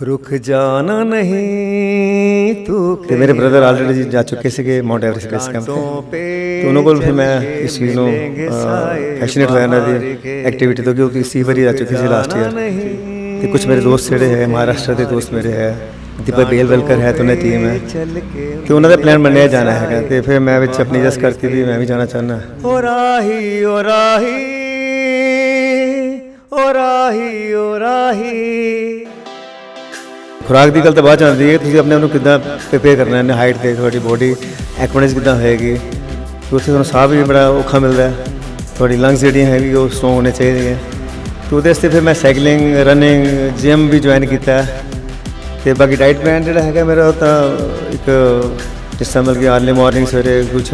ਰੁਕ ਜਾਣਾ ਨਹੀਂ ਤੂੰ ਤੇ ਮੇਰੇ ਬ੍ਰਦਰ ਆਲਰੇਡੀ ਜਾ ਚੁੱਕੇ ਸੀਗੇ ਮਾਊਂਟ ਐਵਰੈਸਟ ਬੇਸ ਕੈਂਪ ਤੇ। ਉਹਨਾਂ ਕੋਲ ਫਿਰ ਮੈਂ ਇਸ ਚੀਜ਼ ਨੂੰ ਫੈਸ਼ਨੇਟ ਹੋਇਆ ਇਹਨਾਂ ਦੀ ਐਕਟੀਵਿਟੀ ਤੋਂ ਕਿਉਂਕਿ ਇਸੀ ਵਾਰੀ ਜਾ ਚੁੱਕੀ ਸੀ ਲਾਸਟ ਈਅਰ ਤੇ ਕੁਝ ਮੇਰੇ ਦੋਸਤ ਜਿਹੜੇ ਹੈ ਮਹਾਰਾਸ਼ਟਰ ਦੇ ਦੋਸਤ ਮੇਰੇ ਹੈ ਦੀਪਕ ਬੇਲਵਲਕਰ ਹੈ ਤੇ ਉਹਨਾਂ ਦੀ ਟੀਮ ਹੈ। ਤੇ ਉਹਨਾਂ ਦਾ ਪਲਾਨ ਬਣਿਆ ਜਾਣਾ ਹੈਗਾ ਤੇ ਫਿਰ ਮੈਂ ਵਿੱਚ ਆਪਣੀ ਜਸ ਕਰਤੀ ਵੀ ਮੈਂ ਵੀ ਜਾਣਾ ਚਾਹੁੰਦਾ। ਓ ਰਾਹੀ ਓ ਰਾਹੀ ਓ ਰਾਹੀ ਓ ਰਾਹੀ। ਖੁਰਾਕ ਦੀ ਗੱਲ ਤਾਂ ਬਾਅਦ ਚ ਆਉਂਦੀ ਹੈ, ਤੁਸੀਂ ਆਪਣੇ ਆਪ ਨੂੰ ਕਿੱਦਾਂ ਪ੍ਰਿਪੇਅਰ ਕਰਨਾ ਹੈ ਹਾਈਟ ਤੇ ਤੁਹਾਡੀ ਬੋਡੀ ਐਕਵਿਡੈਂਸ ਕਿੱਦਾਂ ਹੋਏਗੀ? ਤੇ ਉੱਥੇ ਤੁਹਾਨੂੰ ਸਾਹ ਵੀ ਬੜਾ ਔਖਾ ਮਿਲਦਾ ਹੈ, ਤੁਹਾਡੀ ਲੰਗਸ ਜਿਹੜੀਆਂ ਹੈਗੀ ਉਹ ਸਟਰੋਂਗ ਹੋਣੇ ਚਾਹੀਦੇ ਹੈ। ਤੇ ਉਹਦੇ ਵਾਸਤੇ ਫਿਰ ਮੈਂ ਸਾਈਕਲਿੰਗ ਰਨਿੰਗ ਜਿਮ ਵੀ ਜੁਆਇਨ ਕੀਤਾ ਹੈ। ਤੇ ਬਾਕੀ ਡਾਈਟ ਪਲਾਨ ਜਿਹੜਾ ਹੈਗਾ ਮੇਰਾ ਤਾਂ ਇੱਕ ਜਿਸ ਤਰ੍ਹਾਂ ਮਤਲਬ ਕਿ ਅਰਲੀ ਮਾਰਨਿੰਗ ਸਵੇਰੇ ਕੁਝ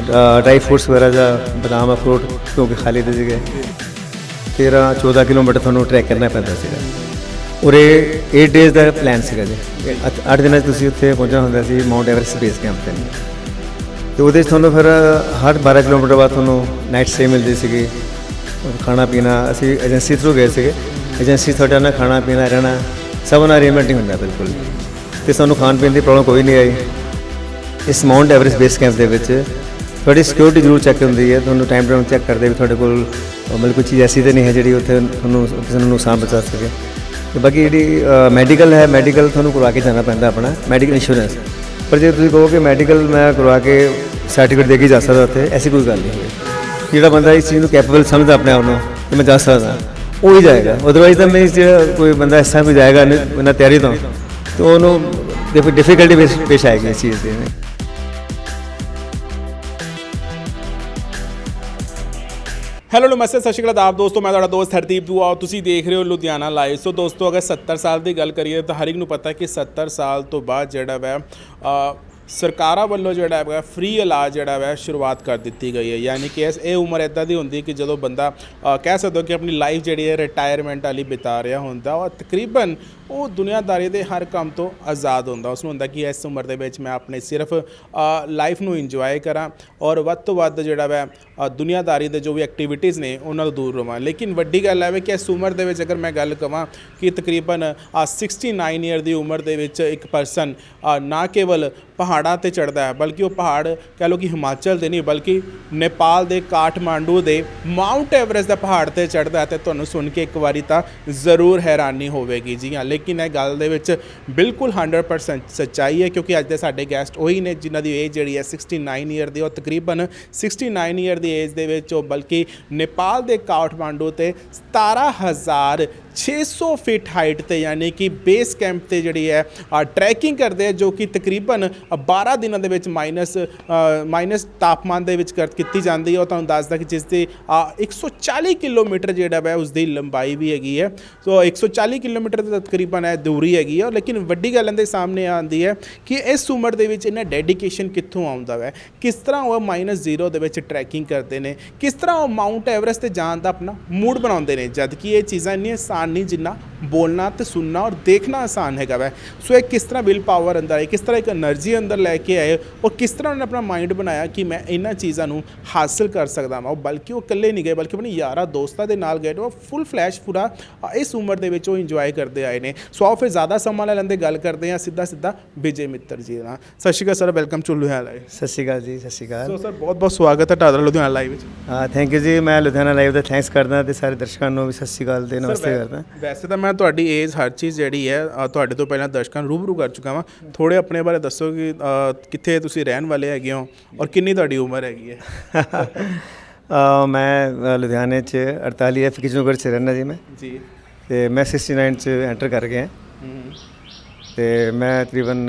ਡਰਾਈ ਫਰੂਟਸ ਵਗੈਰਾ ਜਾਂ ਬਦਾਮ ਅਖਰੋਟ ਕਿਉਂਕਿ ਖਾਲੀ ਦੇ ਸੀਗੇ। 13 14 ਕਿਲੋਮੀਟਰ ਤੁਹਾਨੂੰ ਟਰੈਕ ਕਰਨਾ ਪੈਂਦਾ ਸੀਗਾ। ਉਰੇ 8 ਡੇਜ਼ ਦਾ ਪਲਾਨ ਸੀਗਾ ਜੀ। 8 ਦਿਨਾਂ 'ਚ ਤੁਸੀਂ ਉੱਥੇ ਪਹੁੰਚਣਾ ਹੁੰਦਾ ਸੀ ਮਾਊਂਟ ਐਵਰੈਸਟ ਬੇਸ ਕੈਂਪ ਤੇ। ਤੇ ਉਹਦੇ 'ਚ ਤੁਹਾਨੂੰ ਫਿਰ ਹਰ 12 ਕਿਲੋਮੀਟਰ ਬਾਅਦ ਤੁਹਾਨੂੰ ਨਾਈਟ ਸਟੇ ਮਿਲਦੀ ਸੀਗੀ। ਖਾਣਾ ਪੀਣਾ, ਅਸੀਂ ਏਜੰਸੀ ਥਰੂ ਗਏ ਸੀਗੇ। ਏਜੰਸੀ ਤੁਹਾਡੇ ਨਾਲ ਖਾਣਾ ਪੀਣਾ, ਰਹਿਣਾ, ਸਭ ਨਾਲ ਅਰੇਂਜਮੈਂਟ ਨਹੀਂ ਹੁੰਦਾ ਬਿਲਕੁਲ। ਤੇ ਸਾਨੂੰ ਖਾਣ ਪੀਣ ਦੀ ਪ੍ਰੋਬਲਮ ਕੋਈ ਨਹੀਂ ਆਈ। ਇਸ ਮਾਊਂਟ ਐਵਰੈਸਟ ਬੇਸ ਕੈਂਪ ਦੇ ਵਿੱਚ ਤੁਹਾਡੀ ਸਿਕਿਉਰਿਟੀ ਜ਼ਰੂਰ ਚੈੱਕ ਹੁੰਦੀ ਹੈ। ਤੁਹਾਨੂੰ ਟਾਈਮ ਟਾਈਮ ਚੈੱਕ ਕਰਦੇ ਵੀ ਤੁਹਾਡੇ ਕੋਲ, ਮਤਲਬ ਕੋਈ ਚੀਜ਼ ਐਸੀ ਤਾਂ ਨਹੀਂ ਹੈ ਜਿਹੜੀ ਉੱਥੇ ਤੁਹਾਨੂੰ, ਕਿਸੇ ਨੂੰ ਨੁਕਸਾਨ ਪਹੁੰਚਾ ਸਕੇ। ਤੇ ਬਾਕੀ ਜਿਹੜੀ ਮੈਡੀਕਲ ਹੈ ਮੈਡੀਕਲ ਤੁਹਾਨੂੰ ਕਰਵਾ ਕੇ ਜਾਣਾ ਪੈਂਦਾ ਆਪਣਾ ਮੈਡੀਕਲ ਇੰਸ਼ੋਰੈਂਸ ਪਰ ਜੇ ਤੁਸੀਂ ਕਹੋ ਕਿ ਮੈਡੀਕਲ ਮੈਂ ਕਰਵਾ ਕੇ ਸਰਟੀਫਿਕੇਟ ਦੇ ਕੇ ਜਾ ਸਕਦਾ ਉੱਥੇ, ਐਸੀ ਕੋਈ ਗੱਲ ਨਹੀਂ ਹੈ। ਜਿਹੜਾ ਬੰਦਾ ਇਸ ਚੀਜ਼ ਨੂੰ ਕੈਪੇਬਲ ਸਮਝਦਾ ਆਪਣੇ ਆਪ ਨੂੰ ਕਿ ਮੈਂ ਜਾ ਸਕਦਾ, ਉਹ ਹੀ ਜਾਏਗਾ। ਅਦਰਵਾਈਜ਼ ਤਾਂ ਮੈਂ ਜਿਹੜਾ ਕੋਈ ਬੰਦਾ ਇਸ ਤਰ੍ਹਾਂ ਕੋਈ ਜਾਏਗਾ ਨਹੀਂ ਬਿਨਾਂ ਤਿਆਰੀ ਤੋਂ, ਤੇ ਉਹਨੂੰ ਡਿਫਿਕਲਟੀ ਪੇਸ਼ ਆਏਗੀ ਇਸ ਚੀਜ਼ ਦੇ। ਹੈਲੋ ਨਮਸਤੇ ਸਤਿ ਸ਼੍ਰੀ ਅਕਾਲ ਆਪ ਦੋਸਤੋ, ਮੈਂ ਤੁਹਾਡਾ ਦੋਸਤ ਹਰਦੀਪ ਦੂਆ ਤੁਸੀਂ ਦੇਖ ਰਹੇ ਹੋ ਲੁਧਿਆਣਾ ਲਾਈਵ ਸੋ ਦੋਸਤੋ, ਅਗਰ 70 ਸਾਲ ਦੀ ਗੱਲ ਕਰੀਏ ਤਾਂ ਹਰ ਇੱਕ ਨੂੰ ਪਤਾ ਕਿ 70 ਸਾਲ ਤੋਂ ਬਾਅਦ ਜਿਹੜਾ ਵੈ ਸਰਕਾਰਾਂ ਵੱਲੋਂ ਜਿਹੜਾ ਹੈਗਾ ਫ੍ਰੀ ਇਲਾਜ ਜਿਹੜਾ ਵੈ, ਸ਼ੁਰੂਆਤ ਕਰ ਦਿੱਤੀ ਗਈ ਹੈ। ਯਾਨੀ ਕਿ ਇਸ, ਇਹ ਉਮਰ ਇਦਾਂ ਦੀ ਹੁੰਦੀ ਕਿ ਜਦੋਂ ਬੰਦਾ ਕਹਿ ਸਕਦੇ ਹੋ ਕਿ ਆਪਣੀ ਲਾਈਫ ਜਿਹੜੀ ਹੈ ਰਿਟਾਇਰਮੈਂਟ ਵਾਲੀ ਬਿਤਾ ਰਿਹਾ ਹੁੰਦਾ ਔਰ ਤਕਰੀਬਨ ਉਹ ਦੁਨੀਆਦਾਰੀ ਦੇ ਹਰ ਕੰਮ ਤੋਂ ਆਜ਼ਾਦ ਹੁੰਦਾ। ਉਸ ਨੂੰ ਹੁੰਦਾ ਕਿ ਇਸ ਉਮਰ ਦੇ ਵਿੱਚ ਮੈਂ ਆਪਣੇ ਸਿਰਫ ਲਾਈਫ ਨੂੰ ਇੰਜੋਏ ਕਰਾਂ ਔਰ ਵੱਧ ਤੋਂ ਵੱਧ ਜਿਹੜਾ ਵੈ ਦੁਨੀਆਦਾਰੀ ਦੇ ਜੋ ਵੀ ਐਕਟੀਵਿਟੀਜ਼ ਨੇ ਉਹਨਾਂ ਤੋਂ ਦੂਰ ਰਵਾਂ। ਲੇਕਿਨ ਵੱਡੀ ਗੱਲ ਹੈ ਕਿ ਇਸ ਉਮਰ ਦੇ ਵਿੱਚ ਅਗਰ ਮੈਂ ਗੱਲ ਕਵਾਂ ਕਿ ਤਕਰੀਬਨ ਅ, 69 ਇਅਰ ਦੀ ਉਮਰ ਦੇ ਵਿੱਚ ਇੱਕ ਪਰਸਨ ਨਾ ਕੇਵਲ ਪਹਾੜਾਂ ਤੇ ਚੜਦਾ ਹੈ ਬਲਕਿ ਉਹ ਪਹਾੜ ਕਹਿ ਲਓ ਕਿ ਹਿਮਾਚਲ ਦੇ ਨਹੀਂ ਬਲਕਿ ਨੇਪਾਲ ਦੇ ਕਾਠਮਾਂਡੂ ਦੇ ਮਾਊਂਟ ਐਵਰੈਸਟ ਦਾ ਪਹਾੜ ਤੇ ਚੜਦਾ ਹੈ ਤੇ ਤੁਹਾਨੂੰ ਸੁਣ ਕੇ ਇੱਕ ਵਾਰੀ ਤਾਂ ਜ਼ਰੂਰ ਹੈਰਾਨੀ ਹੋਵੇਗੀ। ਜੀ ਹਾਂ ਲੇਕਿਨ ਇਹ ਗੱਲ ਦੇ ਵਿੱਚ ਬਿਲਕੁਲ 100% ਸੱਚਾਈ ਹੈ ਕਿਉਂਕਿ ਅੱਜ ਦੇ ਸਾਡੇ ਗੈਸਟ ਉਹੀ ਨੇ ਜਿਨ੍ਹਾਂ ਦੀ ਏਜ ਜਿਹੜੀ ਹੈ 69 ਈਅਰ ਦੀ ਉਹ ਤਕਰੀਬਨ 69 ਈਅਰ ਦੀ ਏਜ ਦੇ ਵਿੱਚ ਉਹ ਬਲਕਿ ਨੇਪਾਲ ਦੇ ਕਾਠਮਾਂਡੂ ਤੇ 17600 ਫੀਟ ਹਾਈਟ ਤੇ ਯਾਨੀ ਕਿ ਬੇਸ ਕੈਂਪ ਤੇ ਜਿਹੜੀ ਹੈ ਟਰੈਕਿੰਗ ਕਰਦੇ ਆ ਜੋ ਕਿ ਤਕਰੀਬਨ 12 ਦਿਨਾਂ ਦੇ ਵਿੱਚ ਮਾਈਨਸ ਮਾਈਨਸ ਤਾਪਮਾਨ ਦੇ ਵਿੱਚ ਕਰ ਕੀਤੀ ਜਾਂਦੀ ਹੈ। ਉਹ ਤੁਹਾਨੂੰ ਦੱਸਦਾ ਕਿ ਜਿਸ ਦੀ ਅ, 140 ਕਿਲੋਮੀਟਰ ਜਿਹੜਾ ਹੈ ਉਸ ਦੀ ਲੰਬਾਈ ਵੀ ਹੈਗੀ ਹੈ। ਸੋ 140 ਕਿਲੋਮੀਟਰ ਦੇ ਤਕਰੀਬਨ ਤਕਰੀਬਨ ਇਹ ਦੂਰੀ ਹੈਗੀ ਆ, ਲੇਕਿਨ ਵੱਡੀ ਗੱਲ ਇਹਦੇ ਸਾਹਮਣੇ ਆਉਂਦੀ ਹੈ ਕਿ ਇਸ ਉਮਰ ਦੇ ਵਿੱਚ ਇਹਨਾਂ ਡੈਡੀਕੇਸ਼ਨ ਕਿੱਥੋਂ ਆਉਂਦਾ ਹੈ ਕਿਸ ਤਰ੍ਹਾਂ ਉਹ ਮਾਈਨਸ -0 ਦੇ ਵਿੱਚ ਟਰੈਕਿੰਗ ਕਰਦੇ ਨੇ? ਕਿਸ ਤਰ੍ਹਾਂ ਉਹ ਮਾਊਂਟ ਐਵਰੈਸਟ ਤੇ ਜਾਣ ਦਾ ਆਪਣਾ ਮੂਡ ਬਣਾਉਂਦੇ ਨੇ? ਜਦ ਕਿ ਇਹ ਚੀਜ਼ਾਂ ਇੰਨੀ ਆਸਾਨ ਨਹੀਂ ਜਿੰਨਾ ਬੋਲਣਾ ਤੇ ਸੁਣਨਾ ਔਰ ਦੇਖਣਾ ਆਸਾਨ ਹੈਗਾ ਵੈ। ਸੋ ਇਹ ਕਿਸ ਤਰ੍ਹਾਂ ਵਿਲ ਪਾਵਰ ਅੰਦਰ ਆਏ, ਕਿਸ ਤਰ੍ਹਾਂ ਇੱਕ એનર્ਜੀ ਅੰਦਰ ਲੈ ਕੇ ਆਏ ਔਰ ਕਿਸ ਤਰ੍ਹਾਂ ਉਹਨੇ ਆਪਣਾ ਮਾਈਂਡ ਬਣਾਇਆ ਕਿ ਮੈਂ ਇਹਨਾਂ ਚੀਜ਼ਾਂ ਨੂੰ ਹਾਸਲ ਕਰ ਸਕਦਾ ਮੈਂ ਬਲਕਿ ਉਹ ਇਕੱਲੇ ਨਹੀਂ ਗਏ, ਬਲਕਿ ਆਪਣੇ ਯਾਰਾ ਦੋਸਤਾਂ ਦੇ ਨਾਲ ਗਏ ਉਹ ਫੁੱਲ ਫਲੈਸ਼ ਪੂਰਾ ਇਸ ਉਮਰ ਦੇ ਵਿੱਚ ਉਹ ਇੰਜੋਏ ਕਰਦੇ ਆਏ ਨੇ। ਸੋ ਆਓ ਫਿਰ ਜ਼ਿਆਦਾ ਸਮਾਂ ਲੈ ਲੈਂਦੇ ਗੱਲ ਕਰਦੇ ਹਾਂ ਸਿੱਧਾ ਸਿੱਧਾ ਵਿਜੇ ਮਿੱਤਰ ਜੀ ਨਾਲ। ਸਤਿ ਸ਼੍ਰੀ ਅਕਾਲ sir welcome to Ludhiana live. ਸਤਿ ਸ਼੍ਰੀ ਅਕਾਲ ਜੀ ਸਤਿ ਸ਼੍ਰੀ ਅਕਾਲ। ਸੋ ਸਰ ਬਹੁਤ ਬਹੁਤ ਸਵਾਗਤ ਹੈ ਤੁਹਾਡਾ ਲੁਧਿਆਣਾ ਲਾਈਵ ਵਿੱਚ। ਹਾਂ ਥੈਂਕ ਯੂ ਜੀ ਮੈਂ ਲੁਧਿਆਣਾ ਲਾਈਵ ਦਾ ਥੈਂਕਸ ਕਰਦਾ ਤੇ ਸਾਰੇ ਦਰਸ਼ਕਾਂ ਨੂੰ ਵੀ ਸਤਿ ਸ਼੍ਰੀ ਅਕਾਲ ਤੇ ਨਮਸਤੇ ਕਰਦਾ। ਵੈਸੇ ਤਾਂ ਮੈਂ ਤੁਹਾਡੀ ਏਜ ਹਰ ਚੀਜ਼ ਜਿਹੜੀ ਹੈ ਅ, ਤੁਹਾਡੇ ਤੋਂ ਪਹਿਲਾਂ ਦਰਸ਼ਕਾਂ ਨੂੰ ਰੂਬਰੂ ਕਰ ਚੁੱਕਾ ਵਾਂ। ਥੋੜੇ ਆਪਣੇ ਬਾਰੇ ਦੱਸੋ ਕਿ ਅ, ਕਿੱਥੇ ਤੁਸੀਂ ਰਹਿਣ ਵਾਲੇ ਹੈਗੇ ਹੋ ਔਰ ਕਿੰਨੀ ਤੁਹਾਡੀ ਉਮਰ ਹੈਗੀ ਹੈ? ਮੈਂ ਲੁਧਿਆਣੇ ਚ 48 ਐਫ ਕਿਸ਼ਨਗੜ੍ਹ ਚ ਰਹਿਣਾ ਜੀ ਮੈਂ। ਜੀ। ਤੇ ਮੈਂ 69 ਚ ਐਂਟਰ ਕਰ ਗਿਆ। ਤੇ ਮੈਂ ਤਕਰੀਬਨ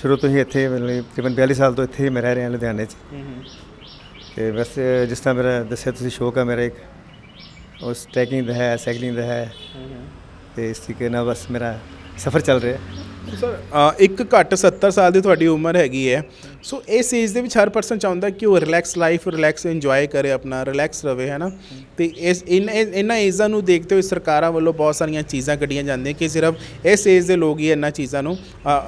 ਸ਼ੁਰੂ ਤੋਂ ਹੀ ਇੱਥੇ ਮਤਲਬ ਤਕਰੀਬਨ 42 ਸਾਲ ਤੋਂ ਇੱਥੇ ਹੀ ਮੈਂ ਰਹਿ ਰਿਹਾ ਲੁਧਿਆਣੇ ਚ। ਤੇ ਵੈਸੇ ਜਿਸ ਤਰ੍ਹਾਂ ਮੇਰਾ ਦੱਸਿਆ ਤੁਸੀਂ ਸ਼ੌਕ ਹੈ ਮੇਰਾ ਇੱਕ ਉਸ ਟਰੈਕਿੰਗ ਦਾ ਹੈ ਸਾਈਕਲਿੰਗ ਦਾ ਹੈ। ਤੇ ਇਸ ਤਰੀਕੇ ਨਾਲ ਬਸ ਮੇਰਾ ਸਫ਼ਰ ਚੱਲ ਰਿਹਾ। ਸਰ ਇੱਕ ਘੱਟ 70 ਸਾਲ ਦੀ ਤੁਹਾਡੀ ਉਮਰ ਹੈਗੀ ਹੈ। ਸੋ ਇਸ ਏਜ ਦੇ ਵਿੱਚ ਹਰ ਪਰਸਨ ਚਾਹੁੰਦਾ ਕਿ ਉਹ ਰਿਲੈਕਸ ਲਾਈਫ ਰਿਲੈਕਸ ਇੰਜੋਏ ਕਰੇ ਆਪਣਾ ਰਿਲੈਕਸ ਰਵੇ ਹੈ ਨਾ ਤੇ ਇਸ, ਇਨ- ਇਨ- ਇਹਨਾਂ ਏਜਾਂ ਨੂੰ ਦੇਖਦੇ ਹੋਏ ਸਰਕਾਰਾਂ ਵੱਲੋਂ ਬਹੁਤ ਸਾਰੀਆਂ ਚੀਜ਼ਾਂ ਕੱਢੀਆਂ ਜਾਂਦੀਆਂ ਕਿ ਸਿਰਫ ਇਸ ਏਜ ਦੇ ਲੋਕ ਹੀ ਇਹਨਾਂ ਚੀਜ਼ਾਂ ਨੂੰ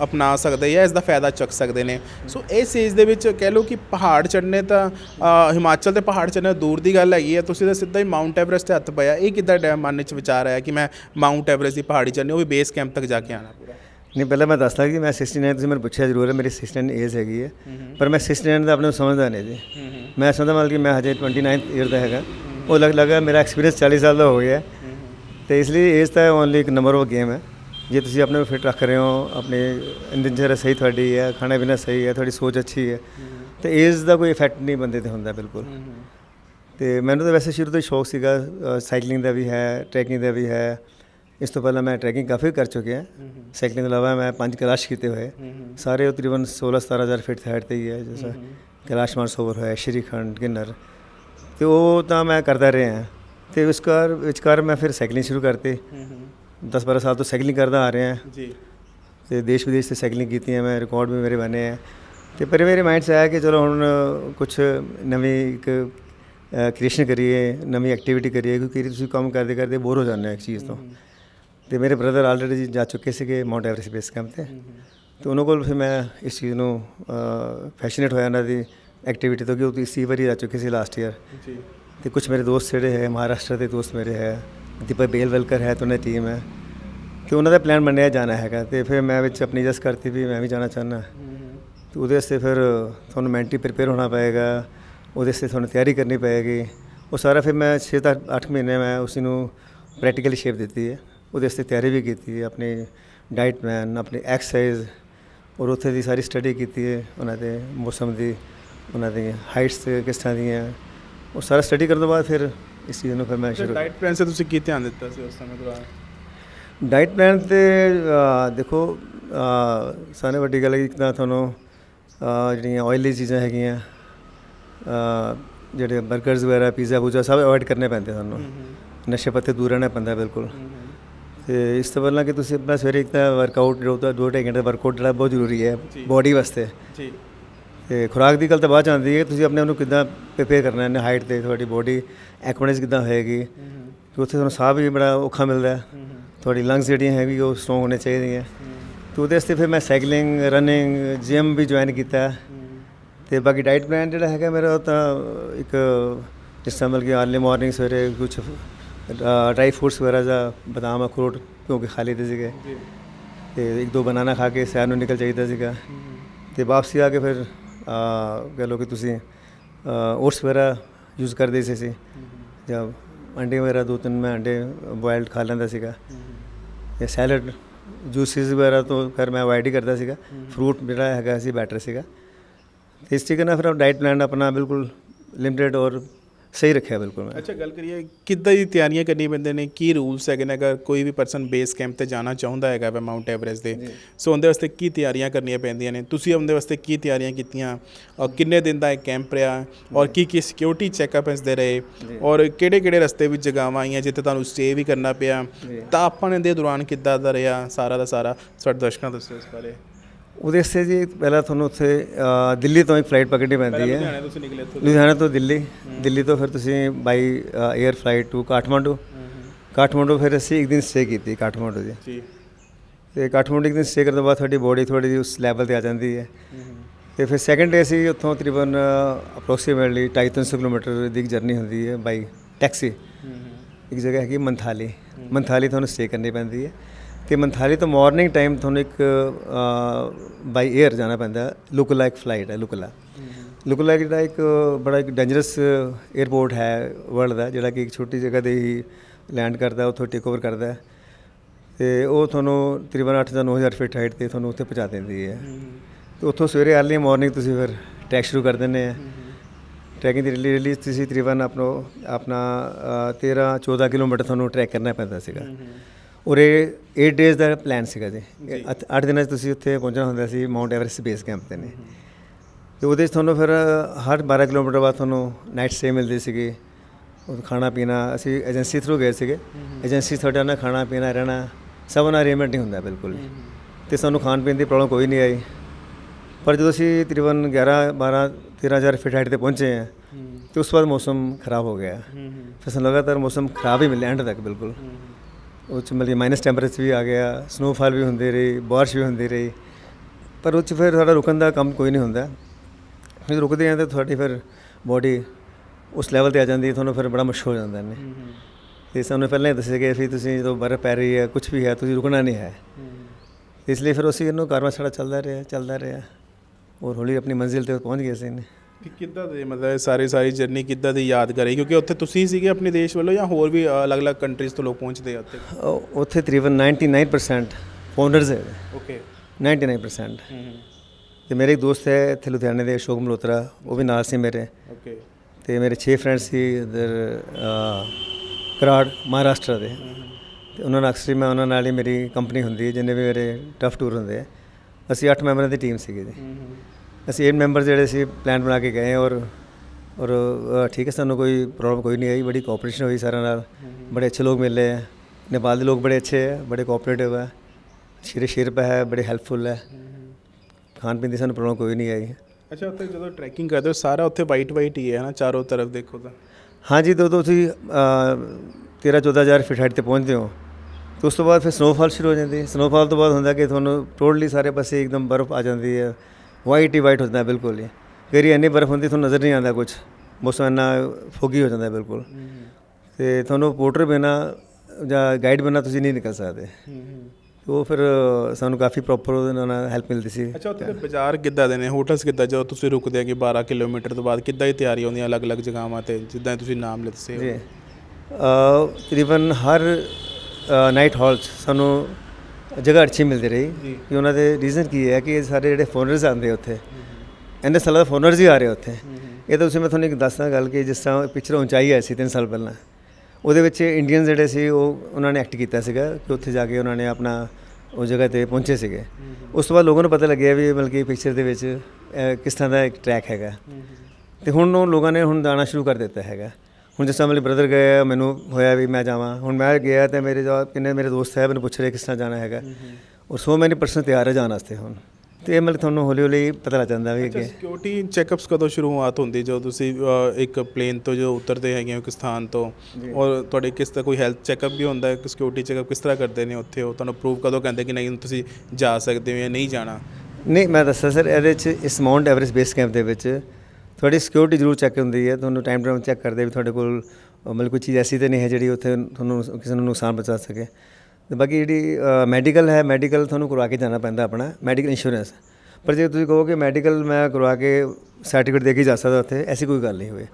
ਅਪਣਾ ਸਕਦੇ ਜਾਂ ਇਸ ਦਾ ਫਾਇਦਾ ਚੁੱਕ ਸਕਦੇ ਨੇ। ਸੋ ਇਸ ਏਜ ਦੇ ਵਿੱਚ ਕਹਿ ਲਓ ਕਿ ਪਹਾੜ ਚੜ੍ਹਨੇ ਤਾਂ ਹਿਮਾਚਲ ਦੇ ਪਹਾੜ ਚੜ੍ਹਨਾ ਦੂਰ ਦੀ ਗੱਲ ਹੈਗੀ ਹੈ ਤੁਸੀਂ ਤਾਂ ਸਿੱਧਾ ਹੀ ਮਾਊਂਟ ਐਵਰੈਸਟ ਤੇ ਹੱਥ ਪਾਇਆ। ਇਹ ਕਿੱਦਾਂ ਡੈ- ਮਨ ਵਿੱਚ ਵਿਚਾਰ ਆਇਆ ਕਿ ਮੈਂ ਮਾਊਂਟ ਐਵਰੈਸਟ ਦੀ ਪਹਾੜੀ ਚੜ੍ਹਨੀ, ਉਹ ਵੀ ਬੇਸ ਕੈਂਪ ਤੱਕ ਜਾ ਕੇ ਆਣਾ ਪੂਰਾ। ਨਹੀਂ, ਪਹਿਲਾਂ ਮੈਂ ਦੱਸਦਾ ਕਿ ਮੈਂ 69 ਤੁਸੀਂ ਮੈਨੂੰ ਪੁੱਛਿਆ ਜ਼ਰੂਰ ਹੈ, ਮੇਰੀ 69 ਏਜ ਹੈਗੀ ਹੈ। ਪਰ ਮੈਂ 69 ਦਾ ਆਪਣੇ ਨੂੰ ਸਮਝਦਾ ਨਹੀਂ ਜੀ। ਮੈਂ ਸਮਝਦਾ ਮਤਲਬ ਕਿ ਮੈਂ ਹਜੇ 29 ਈਅਰ ਦਾ ਹੈਗਾ। ਉਹ ਲੱਗ, ਲੱਗਾ ਮੇਰਾ ਐਕਸਪੀਰੀਅੰਸ 40 ਸਾਲ ਦਾ ਹੋ ਗਿਆ। ਹੈ। ਤੇ ਇਸ ਲਈ ਏਜ ਤਾਂ ਓਨਲੀ ਇੱਕ ਨੰਬਰ ਆਫ ਗੇਮ ਹੈ। ਜੇ ਤੁਸੀਂ ਆਪਣੇ ਨੂੰ ਫਿਟ ਰੱਖ ਰਹੇ ਹੋ, ਆਪਣੇ ਦਿਨਚਰਿਆ ਸਹੀ ਤੁਹਾਡੀ ਹੈ, ਖਾਣਾ ਪੀਣਾ ਸਹੀ ਹੈ, ਤੁਹਾਡੀ ਸੋਚ ਅੱਛੀ ਹੈ, ਤੇ ਏਜ ਦਾ ਕੋਈ ਇਫੈਕਟ ਨਹੀਂ ਬੰਦੇ ਤੇ ਹੁੰਦਾ ਬਿਲਕੁਲ। ਤੇ ਮੈਨੂੰ ਤਾਂ ਵੈਸੇ ਸ਼ੁਰੂ ਤੋਂ ਹੀ ਸ਼ੌਕ ਸੀਗਾ ਸਾਈਕਲਿੰਗ ਦਾ ਵੀ ਹੈ ਟਰੈਕਿੰਗ ਦਾ ਵੀ ਹੈ। ਇਸ ਤੋਂ ਪਹਿਲਾਂ ਮੈਂ ਟਰੈਕਿੰਗ ਕਾਫੀ ਕਰ ਚੁੱਕਿਆ ਸਾਈਕਲਿੰਗ ਤੋਂ ਇਲਾਵਾ ਮੈਂ ਪੰਜ ਕੈਲਾਸ਼ ਕੀਤੇ ਹੋਏ। ਸਾਰੇ ਤਕਰੀਬਨ 16 17000 ਫੀਟ ਹਾਈਟ ਤੇ ਹੀ ਹੈ ਜਿਵੇਂ ਕੈਲਾਸ਼ ਮਾਨਸੋਵਰ ਹੈ ਸ਼੍ਰੀਖੰਡ ਗਿੰਨਰ। ਤੇ ਉਹ ਤਾਂ ਮੈਂ ਕਰਦਾ ਰਿਹਾ ਤੇ ਉਸ ਕਾਰ ਵਿਚਕਾਰ ਮੈਂ ਫਿਰ ਸਾਈਕਲਿੰਗ ਸ਼ੁਰੂ ਕਰਤੀ। 10 12 ਸਾਲ ਤੋਂ ਸਾਈਕਲਿੰਗ ਕਰਦਾ ਆ ਰਿਹਾ ਜੀ। ਤੇ ਦੇਸ਼ ਵਿਦੇਸ਼ ਤੇ ਸਾਈਕਲਿੰਗ ਕੀਤੀ ਹੈ ਮੈਂ ਰਿਕਾਰਡ ਵੀ ਮੇਰੇ ਬਣੇ ਹੈ ਤੇ ਪਰ ਮੇਰੇ ਮਾਈਂਡ 'ਚ ਆਇਆ ਕਿ ਚਲੋ ਹੁਣ ਕੁਝ ਨਵੀਂ ਇੱਕ ਕ੍ਰੀਏਸ਼ਨ ਕਰੀਏ ਨਵੀਂ ਐਕਟੀਵਿਟੀ ਕਰੀਏ ਕਿਉਂਕਿ ਤੁਸੀਂ ਕੰਮ ਕਰਦੇ ਕਰਦੇ ਬੋਰ ਹੋ ਜਾਂਦੇ ਹੋ ਇੱਕ ਚੀਜ਼ ਤੋਂ। ਤੇ ਮੇਰੇ ਬ੍ਰਦਰ ਆਲਰੇਡੀ ਜਾ ਚੁੱਕੇ ਸੀਗੇ ਮਾਊਂਟ ਐਵਰੈਸਟ ਬੇਸ ਕੈਂਪ ਤੇ। ਤੇ ਉਹਨਾਂ ਕੋਲ ਫਿਰ ਮੈਂ ਇਸ ਚੀਜ਼ ਨੂੰ ਫੈਸ਼ਨੇਟ ਹੋਇਆ ਉਹਨਾਂ ਦੀ ਐਕਟੀਵਿਟੀ ਤੋਂ ਕਿ ਉਹ ਇਸੀ ਵਾਰੀ ਜਾ ਚੁੱਕੇ ਸੀ ਲਾਸਟ ਈਅਰ ਜੀ। ਤੇ ਕੁਝ ਮੇਰੇ ਦੋਸਤ ਜਿਹੜੇ ਹੈ ਮਹਾਰਾਸ਼ਟਰ ਦੇ ਦੋਸਤ ਮੇਰੇ ਹੈ ਦੀਪਕ ਬੇਲਵਲਕਰ ਹੈ ਤੇ ਉਹਨਾਂ ਦੀ ਟੀਮ ਹੈ। ਤੇ ਉਹਨਾਂ ਦਾ ਪਲਾਨ ਬਣਿਆ ਜਾਣਾ ਹੈਗਾ ਤੇ ਫਿਰ ਮੈਂ ਵਿੱਚ ਆਪਣੀ ਜਸ ਕਰਤੀ ਵੀ ਮੈਂ ਵੀ ਜਾਣਾ ਚਾਹੁੰਦਾ। ਤੇ ਉਹਦੇ ਵਾਸਤੇ ਫਿਰ ਤੁਹਾਨੂੰ ਮੈਂਟਲੀ ਪ੍ਰਿਪੇਅਰ ਹੋਣਾ ਪਏਗਾ ਉਹਦੇ ਵਾਸਤੇ ਤੁਹਾਨੂੰ ਤਿਆਰੀ ਕਰਨੀ ਪਏਗੀ। ਉਹ ਸਾਰਾ ਫਿਰ ਮੈਂ 6 ਤੋਂ 8 ਮਹੀਨੇ ਮੈਂ ਉਸ ਨੂੰ ਪ੍ਰੈਕਟੀਕਲੀ ਸ਼ੇਪ ਦਿੱਤੀ ਹੈ। ਉਹਦੇ ਵਾਸਤੇ ਤਿਆਰੀ ਵੀ ਕੀਤੀ ਹੈ ਆਪਣੀ ਡਾਈਟ ਪਲਾਨ ਆਪਣੀ ਐਕਸਰਸਾਈਜ਼ ਔਰ ਉੱਥੇ ਦੀ ਸਾਰੀ ਸਟੱਡੀ ਕੀਤੀ ਹੈ ਉਹਨਾਂ ਦੇ ਮੌਸਮ ਦੀ ਉਹਨਾਂ ਦੀ ਹਾਈਟਸ ਕਿਸ ਤਰ੍ਹਾਂ ਦੀਆਂ ਉਹ ਸਾਰਾ ਸਟੱਡੀ ਕਰਨ ਤੋਂ ਬਾਅਦ ਫਿਰ ਇਸ ਚੀਜ਼ ਨੂੰ ਫਿਰ ਮੈਂ ਸ਼ੁਰੂ ਡਾਈਟ ਪਲਾਨ ਸੇ ਤੁਸੀਂ ਕੀ ਧਿਆਨ ਦਿੱਤਾ ਸੀ ਉਸ ਸਮੇਂ ਦੌਰਾਨ? ਡਾਈਟ ਪਲਾਨ ਤੇ ਦੇਖੋ ਸਾਰਿਆਂ ਵੱਡੀ ਗੱਲ ਹੈ ਕਿ ਤਾਂ ਤੁਹਾਨੂੰ ਜਿਹੜੀਆਂ ਆਇਲੀ ਚੀਜ਼ਾਂ ਹੈਗੀਆਂ ਜਿਹੜੇ 버ਗਰਸ ਵਗੈਰਾ ਪੀਜ਼ਾ ਪੂਜਾ ਸਭ ਅਵੋਇਡ ਕਰਨੇ ਪੈਂਦੇ ਤੁਹਾਨੂੰ ਨਸ਼ੇ ਪੱਤੇ ਦੂਰ ਰਹਿਣਾ ਪੈਂਦਾ ਬਿਲਕੁਲ। ਤੇ ਇਸ ਤੋਂ ਪਹਿਲਾਂ ਕਿ ਤੁਸੀਂ ਆਪਣਾ ਸਵੇਰੇ ਇੱਕ ਤਾਂ ਵਰਕਆਊਟ ਜੋ ਤਾਂ ਦੋ ਢਾਈ ਘੰਟੇ ਵਰਕਆਊਟ ਜਿਹੜਾ ਬਹੁਤ ਜ਼ਰੂਰੀ ਹੈ ਬੋਡੀ ਵਾਸਤੇ। ਜੀ। ਤੇ ਖੁਰਾਕ ਦੀ ਗੱਲ ਤਾਂ ਬਾਅਦ ਚ ਆਉਂਦੀ ਹੈ ਤੁਸੀਂ ਆਪਣੇ ਆਪ ਨੂੰ ਕਿੱਦਾਂ ਪ੍ਰਿਪੇਅਰ ਕਰਨਾ ਹੈ ਹਾਈਟ ਤੇ ਤੁਹਾਡੀ ਬੋਡੀ ਐਕਵਿਪਮੈਂਟਸ ਕਿੱਦਾਂ ਹੋਏਗੀ। ਕਿ ਉੱਥੇ ਤੁਹਾਨੂੰ ਸਾਹ ਵੀ ਬੜਾ ਔਖਾ ਮਿਲਦਾ ਹੈ। ਤੁਹਾਡੀ ਲੰਗਸ ਜਿਹੜੀਆਂ ਹੈਗੀ ਉਹ ਸਟਰੋਂਗ ਹੋਣੇ ਚਾਹੀਦੀਆਂ। ਤੇ ਉਹਦੇ ਵਾਸਤੇ ਫਿਰ ਮੈਂ ਸਾਈਕਲਿੰਗ ਰਨਿੰਗ ਜਿਮ ਵੀ ਜੁਆਇਨ ਕੀਤਾ ਤੇ ਬਾਕੀ ਡਾਈਟ ਪਲਾਨ ਜਿਹੜਾ ਹੈਗਾ ਮੇਰਾ ਤਾਂ ਇੱਕ ਜਿਸ ਤਰ੍ਹਾਂ ਮਤਲਬ ਕਿ ਅਰਲੀ ਮਾਰਨਿੰਗ ਸਵੇਰੇ ਕੁਝ ਡਰਾਈ ਫਰੂਟਸ ਵਗੈਰਾ ਜਾਂ ਬਦਾਮ ਅਖਰੋਟ ਕਿਉਂਕਿ ਖਾ ਲਈਦੇ ਸੀਗੇ? ਤੇ ਇੱਕ ਦੋ ਬਨਾਨਾ ਖਾ ਕੇ ਸੈਰ ਨੂੰ ਨਿਕਲ ਚਾਹੀਦਾ ਸੀਗਾ। ਤੇ ਵਾਪਸੀ ਆ ਕੇ ਫਿਰ ਕਹਿ ਲਓ ਕਿ ਤੁਸੀਂ ਓਟਸ ਵਗੈਰਾ ਯੂਜ਼ ਕਰਦੇ ਸੀ ਸੀ ਜਾਂ ਅੰਡੇ ਵਗੈਰਾ ਦੋ ਤਿੰਨ ਮੈਂ ਅੰਡੇ ਬੋਇਲਡ ਖਾ ਲੈਂਦਾ ਸੀਗਾ। ਤੇ ਸੈਲਡ ਜੂਸਿਸ ਵਗੈਰਾ ਤੋਂ ਫਿਰ ਮੈਂ ਅਵਾਇਡ ਹੀ ਕਰਦਾ ਸੀਗਾ। ਫਰੂਟ ਜਿਹੜਾ ਹੈਗਾ ਸੀ ਬੈਟਰ ਸੀਗਾ। ਤੇ ਇਸ ਤਰੀਕੇ ਨਾਲ ਫਿਰ ਡਾਈਟ ਪਲਾਨ ਆਪਣਾ ਬਿਲਕੁਲ ਲਿਮਟਿਡ ਔਰ ਸਹੀ ਰੱਖਿਆ ਬਿਲਕੁਲ ਮੈਂ। ਅੱਛਾ ਗੱਲ ਕਰੀਏ ਕਿੱਦਾਂ ਦੀ ਤਿਆਰੀਆਂ ਕਰਨੀ ਪੈਂਦੇ ਨੇ? ਕੀ ਰੂਲਸ ਹੈਗੇ ਨੇ? ਅਗਰ ਕੋਈ ਵੀ ਪਰਸਨ ਬੇਸ ਕੈਂਪ ਤੇ ਜਾਣਾ ਚਾਹੁੰਦਾ ਹੈਗਾ ਵਾ ਮਾਊਂਟ ਐਵਰੈਸਟ ਦੇ ਸੋ ਉਹਦੇ ਵਾਸਤੇ ਕੀ ਤਿਆਰੀਆਂ ਕਰਨੀਆਂ ਪੈਂਦੀਆਂ ਨੇ? ਤੁਸੀਂ ਉਹਦੇ ਵਾਸਤੇ ਕੀ ਤਿਆਰੀਆਂ ਕੀਤੀਆਂ? ਔਰ ਕਿੰਨੇ ਦਿਨ ਦਾ ਇਹ ਕੈਂਪ ਰਿਹਾ? ਔਰ ਕੀ ਕੀ ਸਿਕਿਉਰਿਟੀ ਚੈੱਕਅਪ ਇਸ ਦੇ ਰਹੇ? ਔਰ ਕਿਹੜੇ ਕਿਹੜੇ ਰਸਤੇ ਵਿੱਚ ਜਗ੍ਹਾਵਾਂ ਆਈਆਂ ਜਿੱਥੇ ਤੁਹਾਨੂੰ ਸਟੇ ਵੀ ਕਰਨਾ ਪਿਆ? ਤਾਂ ਆਪਾਂ ਨੇ ਦੇ ਦੌਰਾਨ ਕਿੱਦਾਂ ਦਾ ਰਿਹਾ ਸਾਰਾ ਦਾ ਸਾਰਾ? ਸਾਡੇ ਦਰਸ਼ਕਾਂ ਦੱਸੋ ਇਸ ਬਾਰੇ। ਉਹਦੇ ਵਾਸਤੇ ਜੀ ਪਹਿਲਾਂ ਤੁਹਾਨੂੰ ਉੱਥੇ ਦਿੱਲੀ ਤੋਂ ਇੱਕ ਫਲਾਈਟ ਪਕੜਨੀ ਪੈਂਦੀ ਹੈ। ਲੁਧਿਆਣੇ ਤੁਸੀਂ ਨਿਕਲੇ ਇੱਥੋਂ ਲੁਧਿਆਣਾ ਤੋਂ ਦਿੱਲੀ। ਦਿੱਲੀ ਤੋਂ ਫਿਰ ਤੁਸੀਂ by air flight to Kathmandu Kathmandu ਫਿਰ ਅਸੀਂ ਇੱਕ ਦਿਨ ਸਟੇ ਕੀਤੀ ਕਾਠਮਾਂਡੂ ਜੀ। ਜੀ। ਤੇ ਕਾਠਮਾਂਡੂ ਇੱਕ ਦਿਨ ਸਟੇ ਕਰਨ ਤੋਂ ਬਾਅਦ ਤੁਹਾਡੀ ਬੋਡੀ ਥੋੜੀ ਜਿਹੀ ਉਸ ਲੈਵਲ ਤੇ ਆ ਜਾਂਦੀ ਹੈ। ਤੇ ਫਿਰ ਸੈਕੰਡ ਡੇ ਅਸੀਂ ਉੱਥੋਂ ਤਕਰੀਬਨ ਅਪਰੋਕਸੀਮੇਟਲੀ 250 ਕਿਲੋਮੀਟਰ ਦੀ ਜਰਨੀ ਹੁੰਦੀ ਹੈ ਬਾਈ ਟੈਕਸੀ ਇੱਕ ਜਗ੍ਹਾ ਹੈਗੀ ਮੰਥਾਲੀ। ਮੰਥਾਲੀ ਤੁਹਾਨੂੰ ਸਟੇ ਕਰਨੀ ਪੈਂਦੀ ਹੈ। ਤੇ ਮੰਥਾਲੀ ਤੋਂ ਮਾਰਨਿੰਗ ਟਾਈਮ ਤੁਹਾਨੂੰ ਇੱਕ ਬਾਈ 에ਅਰ ਜਾਣਾ ਪੈਂਦਾ ਲੁਕ ਲਾਈਕ ਫਲਾਈਟ ਹੈ ਲੁਕਲਾ। ਲੁਕਲਾ ਜਿਹੜਾ ਇੱਕ ਬੜਾ ਇੱਕ ਡੇਂਜਰਸ 에ਅਰਪੋਰਟ ਹੈ ਵਰਲਡ ਦਾ ਜਿਹੜਾ ਕਿ ਇੱਕ ਛੋਟੀ ਜਗ੍ਹਾ ਤੇ ਹੀ ਲੈਂਡ ਕਰਦਾ ਉੱਥੋਂ ਟੇਕ ਓਵਰ ਕਰਦਾ। ਹੈ ਤੇ ਉਹ ਤੁਹਾਨੂੰ ਤਕਰੀਬਨ 8 ਜਾਂ 9000 ਫੀਟ ਹਾਈਟ ਤੇ ਤੁਹਾਨੂੰ ਉੱਥੇ ਪਹੁੰਚਾ ਦਿੰਦੀ ਹੈ। ਤੇ ਉੱਥੋਂ ਸਵੇਰੇ ਅਰਲੀ ਮਾਰਨਿੰਗ ਤੁਸੀਂ ਫਿਰ ਟਰੈਕ ਸ਼ੁਰੂ ਕਰ ਦਿੰਦੇ ਆ ਟਰੈਕਿੰਗ ਦੀ ਰਿਲੀ ਰਿਲੀਜ਼ ਤੁਸੀਂ ਤਕਰੀਬਨ ਆਪਣੋ ਆਪਣਾ ਅ, 13 14 ਕਿਲੋਮੀਟਰ ਤੁਹਾਨੂੰ ਟਰੈਕ ਕਰਨਾ ਪੈਂਦਾ ਸੀਗਾ। ਇਹ 8 ਡੇਜ਼ ਦਾ ਪਲਾਨ ਸੀਗਾ ਜੀ। 8 ਦਿਨਾਂ 'ਚ ਤੁਸੀਂ ਉੱਥੇ ਪਹੁੰਚਣਾ ਹੁੰਦਾ ਸੀ ਮਾਊਂਟ ਐਵਰੈਸਟ ਬੇਸ ਕੈਂਪ ਤੇ ਨੇ। ਤੇ ਉਹਦੇ 'ਚ ਤੁਹਾਨੂੰ ਫਿਰ ਹਰ 12 ਕਿਲੋਮੀਟਰ ਬਾਅਦ ਤੁਹਾਨੂੰ ਨਾਈਟ ਸਟੇ ਮਿਲਦੀ ਸੀਗੀ। ਉਹ ਖਾਣਾ ਪੀਣਾ ਅਸੀਂ ਏਜੰਸੀ ਥਰੂ ਗਏ ਸੀਗੇ। ਏਜੰਸੀ ਤੁਹਾਡੇ ਨਾਲ ਖਾਣਾ ਪੀਣਾ ਰਹਿਣਾ ਸਭ ਨਾਲ ਅਰੇਂਜਮੈਂਟ ਹੀ ਹੁੰਦਾ ਬਿਲਕੁਲ। ਤੇ ਸਾਨੂੰ ਖਾਣ ਪੀਣ ਦੀ ਪ੍ਰੋਬਲਮ ਕੋਈ ਨਹੀਂ ਆਈ। ਪਰ ਜਦੋਂ ਅਸੀਂ ਤਕਰੀਬਨ 11 12 13000 ਫੀਟ ਹਾਈਟ ਤੇ ਪਹੁੰਚੇ ਹਾਂ ਤੇ ਉਸ ਤੋਂ ਬਾਅਦ ਮੌਸਮ ਖਰਾਬ ਹੋ ਗਿਆ। ਫਿਰ ਸਾਨੂੰ ਲਗਾਤਾਰ ਮੌਸਮ ਖਰਾਬ ਹੀ ਮਿਲਿਆ ਐਂਡ ਤੱਕ ਬਿਲਕੁਲ। ਉਹ 'ਚ ਮਤਲਬ ਮਾਈਨਸ ਟੈਂਪਰੇਚਰ ਵੀ ਆ ਗਿਆ ਸਨੋਫਾਲ ਵੀ ਹੁੰਦੀ ਰਹੀ ਬਾਰਿਸ਼ ਵੀ ਹੁੰਦੀ ਰਹੀ। ਪਰ ਉਹ 'ਚ ਫਿਰ ਸਾਡਾ ਰੁਕਣ ਦਾ ਕੰਮ ਕੋਈ ਨਹੀਂ ਹੁੰਦਾ। ਫਿਰ ਰੁਕਦੇ ਆ ਤਾਂ ਤੁਹਾਡੀ ਫਿਰ ਬੋਡੀ ਉਸ ਲੈਵਲ ਤੇ ਆ ਜਾਂਦੀ ਹੈ ਤੁਹਾਨੂੰ ਫਿਰ ਬੜਾ ਮੁਸ਼ਕਲ ਹੋ ਜਾਂਦਾ ਨੇ ਤੇ ਸਾਨੂੰ ਪਹਿਲਾਂ ਹੀ ਦੱਸਿਆ ਗਿਆ ਵੀ ਤੁਸੀਂ ਜਦੋਂ ਬਰਫ਼ ਪੈ ਰਹੀ ਹੈ ਕੁਝ ਵੀ ਹੈ ਤੁਸੀਂ ਰੁਕਣਾ ਨਹੀਂ ਹੈ। ਇਸ ਲਈ ਫਿਰ ਅਸੀਂ ਇਹਨੂੰ ਕਾਰਵਾ ਸਾਡਾ ਚੱਲਦਾ ਰਿਹਾ ਚੱਲਦਾ ਰਿਹਾ। ਔਰ ਹੌਲੀ ਆਪਣੀ ਮੰਜ਼ਿਲ ਤੇ ਪਹੁੰਚ ਗਏ ਸੀ ਨੇ ਕਿ ਕਿੱਦਾਂ ਦੇ ਮਤਲਬ ਇਹ ਸਾਰੀ ਸਾਰੀ ਜਰਨੀ ਕਿੱਦਾਂ ਦੀ ਯਾਦਗਾਰ ਹੈ ਕਿਉਂਕਿ ਉੱਥੇ ਤੁਸੀਂ ਸੀਗੇ ਆਪਣੇ ਦੇਸ਼ ਵੱਲੋਂ ਜਾਂ ਹੋਰ ਵੀ ਅਲੱਗ-ਅਲੱਗ ਕੰਟਰੀਜ਼ ਤੋਂ ਲੋਕ ਪਹੁੰਚਦੇ ਆ ਉੱਥੇ? ਉੱਥੇ ਤਕਰੀਬਨ 99% ਫਾਊਂਡਰਸ ਹੈ ਓਕੇ 99% ਤੇ ਮੇਰੇ ਇੱਕ ਦੋਸਤ ਹੈ ਇੱਥੇ ਲੁਧਿਆਣੇ ਦੇ ਅਸ਼ੋਕ ਮਲਹੋਤਰਾ ਉਹ ਵੀ ਨਾਲ ਸੀ ਮੇਰੇ। ਓਕੇ ਤੇ ਮੇਰੇ 6 ਫਰੈਂਡ ਸੀ ਇਧਰ ਕਰਾੜ ਮਹਾਰਾਸ਼ਟਰ ਦੇ। ਤੇ ਉਹਨਾਂ ਨਾਲ ਅਕਸਰ ਮੈਂ ਉਹਨਾਂ ਨਾਲ ਹੀ ਮੇਰੀ ਕੰਪਨੀ ਹੁੰਦੀ ਹੈ ਜਿੰਨੇ ਵੀ ਮੇਰੇ ਟਫ ਟੂਰ ਹੁੰਦੇ ਆ। ਅਸੀਂ 8 ਮੈਂਬਰਾਂ ਦੀ ਟੀਮ ਸੀਗੀ ਜੀ। ਅਸੀਂ 8 ਮੈਂਬਰ ਜਿਹੜੇ ਸੀ ਪਲਾਨ ਬਣਾ ਕੇ ਗਏ ਔਰ ਔਰ ਠੀਕ ਹੈ ਸਾਨੂੰ ਕੋਈ ਪ੍ਰੋਬਲਮ ਕੋਈ ਨਹੀਂ ਆਈ ਬੜੀ ਕੋਆਪਰੇਸ਼ਨ ਹੋਈ ਸਾਰਿਆਂ ਨਾਲ। ਬੜੇ ਅੱਛੇ ਲੋਕ ਮਿਲੇ ਹੈ। ਨੇਪਾਲ ਦੇ ਲੋਕ ਬੜੇ ਅੱਛੇ ਹੈ ਬੜੇ ਕੋਆਪਰੇਟਿਵ ਹੈ। ਸ਼ੇਰ ਸ਼ੇਰਪਾ ਹੈ ਬੜੇ ਹੈਲਪਫੁਲ ਹੈ। ਖਾਣ ਪੀਣ ਦੀ ਸਾਨੂੰ ਪ੍ਰੋਬਲਮ ਕੋਈ ਨਹੀਂ ਆਈ। ਅੱਛਾ ਉੱਥੇ ਜਦੋਂ ਟਰੈਕਿੰਗ ਕਰਦੇ ਹੋ ਸਾਰਾ ਉੱਥੇ ਵਾਈਟ ਵਾਈਟ ਹੀ ਹੈ ਨਾ ਚਾਰੋਂ ਤਰਫ ਦੇਖੋ ਤਾਂ। ਹਾਂਜੀ ਜਦੋਂ ਤੁਸੀਂ 13 14000 ਫੀਟ ਹਾਈਟ ਤੇ ਪਹੁੰਚਦੇ ਹੋ ਤੇ ਉਸ ਤੋਂ ਬਾਅਦ ਫਿਰ ਸਨੋਫਾਲ ਸ਼ੁਰੂ ਹੋ ਜਾਂਦੀ ਹੈ। ਸਨੋਫਾਲ ਤੋਂ ਬਾਅਦ ਹੁੰਦਾ ਕਿ ਤੁਹਾਨੂੰ ਟੋਟਲੀ ਸਾਰੇ ਪਾਸੇ ਇੱਕਦਮ ਬਰਫ਼ ਆ ਜਾਂਦੀ ਹੈ। ਵਾਈਟ ਹੀ ਵਾਈਟ ਹੋ ਜਾਂਦਾ ਹੈ ਬਿਲਕੁਲ ਹੀ ਫਿਰ ਇੰਨੀ ਬਰਫ਼ ਹੁੰਦੀ ਤੁਹਾਨੂੰ ਨਜ਼ਰ ਨਹੀਂ ਆਉਂਦਾ ਕੁਝ ਮੌਸਮ ਇੰਨਾ ਫੋਗੀ ਹੋ ਜਾਂਦਾ ਹੈ ਬਿਲਕੁਲ। ਤੇ ਤੁਹਾਨੂੰ ਪੋਰਟਰ ਬਿਨਾ ਜਾਂ ਗਾਈਡ ਬਿਨਾ ਤੁਸੀਂ ਨਹੀਂ ਨਿਕਲ ਸਕਦੇ। ਉਹ ਫਿਰ ਸਾਨੂੰ ਕਾਫੀ ਪ੍ਰੋਪਰ ਉਹਦੇ ਨਾਲ ਹੈਲਪ ਮਿਲਦੀ ਸੀ। ਅੱਛਾ ਉੱਥੇ ਬਾਜ਼ਾਰ ਕਿੱਦਾਂ ਦੇ ਨੇ? ਹੋਟਲਸ ਕਿੱਦਾਂ? ਜਦੋਂ ਤੁਸੀਂ ਰੁਕਦੇ ਆ ਕਿ 12 ਕਿਲੋਮੀਟਰ ਤੋਂ ਬਾਅਦ ਕਿੱਦਾਂ ਦੀ ਤਿਆਰੀ ਹੁੰਦੀਆਂ ਅਲੱਗ-ਅਲੱਗ ਜਗ੍ਹਾਵਾਂ ਤੇ ਜਿੱਦਾਂ ਤੁਸੀਂ ਨਾਮ ਲਿੱਤੇ ਜੀ। ਅ, ਤਕਰੀਬਨ ਹਰ ਨਾਈਟ ਹਾਲ ਸਾਨੂੰ ਜਗ੍ਹਾ ਅੱਛੀ ਮਿਲਦੀ ਰਹੀ ਕਿ ਉਹਨਾਂ ਦੇ ਰੀਜ਼ਨ ਕੀ ਹੈ ਕਿ ਇਹ ਸਾਰੇ ਜਿਹੜੇ ਫੋਰਨਰਸ ਆਉਂਦੇ ਉੱਥੇ। ਇੰਨੇ ਸਾਲਾਂ ਦਾ ਫੋਰਨਰਸ ਹੀ ਆ ਰਹੇ ਉੱਥੇ। ਇਹ ਤਾਂ ਤੁਸੀਂ ਮੈਂ ਤੁਹਾਨੂੰ ਇੱਕ ਦੱਸਦਾ ਗੱਲ ਕਿ ਜਿਸ ਤਰ੍ਹਾਂ ਪਿਛਲੇ ਉਚਾਈ ਆਈ ਸੀ 3 ਸਾਲ ਪਹਿਲਾਂ ਉਹਦੇ ਵਿੱਚ ਇੰਡੀਅਨ ਜਿਹੜੇ ਸੀ ਉਹ ਉਹਨਾਂ ਨੇ ਐਕਟ ਕੀਤਾ ਸੀਗਾ ਕਿ ਉੱਥੇ ਜਾ ਕੇ ਉਹਨਾਂ ਨੇ ਆਪਣਾ ਉਹ ਜਗ੍ਹਾ ਤੇ ਪਹੁੰਚੇ ਸੀਗੇ। ਉਸ ਤੋਂ ਬਾਅਦ ਲੋਕਾਂ ਨੂੰ ਪਤਾ ਲੱਗਿਆ ਵੀ ਬਲਕਿ ਪਿਕਚਰ ਦੇ ਵਿੱਚ ਕਿਸ ਤਰ੍ਹਾਂ ਦਾ ਇੱਕ ਟਰੈਕ ਹੈਗਾ। ਤੇ ਹੁਣ ਉਹ ਲੋਕਾਂ ਨੇ ਹੁਣ ਜਾਣਾ ਸ਼ੁਰੂ ਕਰ ਦਿੱਤਾ ਹੈਗਾ। ਹੁਣ ਜਿਸ ਤਰ੍ਹਾਂ ਮੇਰੇ ਬ੍ਰਦਰ ਗਏ ਆ, ਮੈਨੂੰ ਹੋਇਆ ਵੀ ਮੈਂ ਜਾਵਾਂ। ਹੁਣ ਮੈਂ ਗਿਆ ਤੇ ਮੇਰੇ ਜੋ ਕਿੰਨੇ ਮੇਰੇ ਦੋਸਤ ਹੈ ਮੈਨੂੰ ਪੁੱਛ ਰਹੇ ਕਿਸ ਤਰ੍ਹਾਂ ਜਾਣਾ ਹੈਗਾ। ਔਰ ਸੋ ਮੈਨੀ ਪਰਸਨ ਤਿਆਰ ਹੈ ਜਾਣ ਵਾਸਤੇ ਹੁਣ। ਤੇ ਇਹ ਮਤਲਬ ਤੁਹਾਨੂੰ ਹੌਲੀ ਹੌਲੀ ਪਤਾ ਲੱਗ ਜਾਂਦਾ ਵੀ ਅੱਗੇ। ਸਿਕਿਉਰਿਟੀ ਚੈੱਕਅਪਸ ਕਦੋਂ ਸ਼ੁਰੂਆਤ ਹੁੰਦੀ? ਜਦੋਂ ਤੁਸੀਂ ਅ, ਇੱਕ ਪਲੇਨ ਤੋਂ ਜੋ ਉਤਰਦੇ ਹੈਗੇ ਹੋ ਇੱਕ ਸਥਾਨ ਤੋਂ ਔਰ ਤੁਹਾਡੇ ਕਿਸ ਤਰ੍ਹਾਂ ਕੋਈ ਹੈਲਥ ਚੈੱਕਅਪ ਵੀ ਹੁੰਦਾ ਹੈ? ਸਿਕਿਉਰਿਟੀ ਚੈੱਕਅਪ ਕਿਸ ਤਰ੍ਹਾਂ ਕਰਦੇ ਨੇ ਉੱਥੇ? ਉਹ ਤੁਹਾਨੂੰ ਪ੍ਰੂਵ ਕਦੋਂ ਕਹਿੰਦੇ ਕਿ ਨਹੀਂ ਤੁਸੀਂ ਜਾ ਸਕਦੇ ਹੋ ਜਾਂ ਨਹੀਂ ਜਾਣਾ? ਨਹੀਂ ਮੈਂ ਦੱਸਾਂ ਸਰ ਇਹਦੇ 'ਚ ਇਸ ਮਾਊਂਟ ਐਵਰੇਸਟ ਬੇਸ ਕੈਂਪ ਦੇ ਵਿੱਚ ਤੁਹਾਡੀ ਸਿਕਿਉਰਿਟੀ ਜ਼ਰੂਰ ਚੈੱਕ ਹੁੰਦੀ ਹੈ, ਤੁਹਾਨੂੰ ਟਾਈਮ ਟਾਈਮ ਚੈੱਕ ਕਰਦੇ ਵੀ ਤੁਹਾਡੇ ਕੋਲ ਮਤਲਬ ਕੋਈ ਚੀਜ਼ ਐਸੀ ਤਾਂ ਨਹੀਂ ਹੈ ਜਿਹੜੀ ਉੱਥੇ ਤੁਹਾਨੂੰ ਕਿਸੇ ਨੂੰ ਨੁਕਸਾਨ ਪਹੁੰਚਾ ਸਕੇ। ਤੇ ਬਾਕੀ ਜਿਹੜੀ ਮੈਡੀਕਲ ਹੈ ਮੈਡੀਕਲ ਤੁਹਾਨੂੰ ਕਰਵਾ ਕੇ ਜਾਣਾ ਪੈਂਦਾ ਆਪਣਾ ਮੈਡੀਕਲ ਇੰਸ਼ੋਰੈਂਸ ਪਰ ਜੇ ਤੁਸੀਂ ਕਹੋ ਕਿ ਮੈਡੀਕਲ ਮੈਂ ਕਰਵਾ ਕੇ ਸਰਟੀਫਿਕੇਟ ਦੇ ਕੇ ਜਾ ਸਕਦਾ ਉੱਥੇ, ਐਸੀ ਕੋਈ ਗੱਲ ਨਹੀਂ ਹੋਵੇ।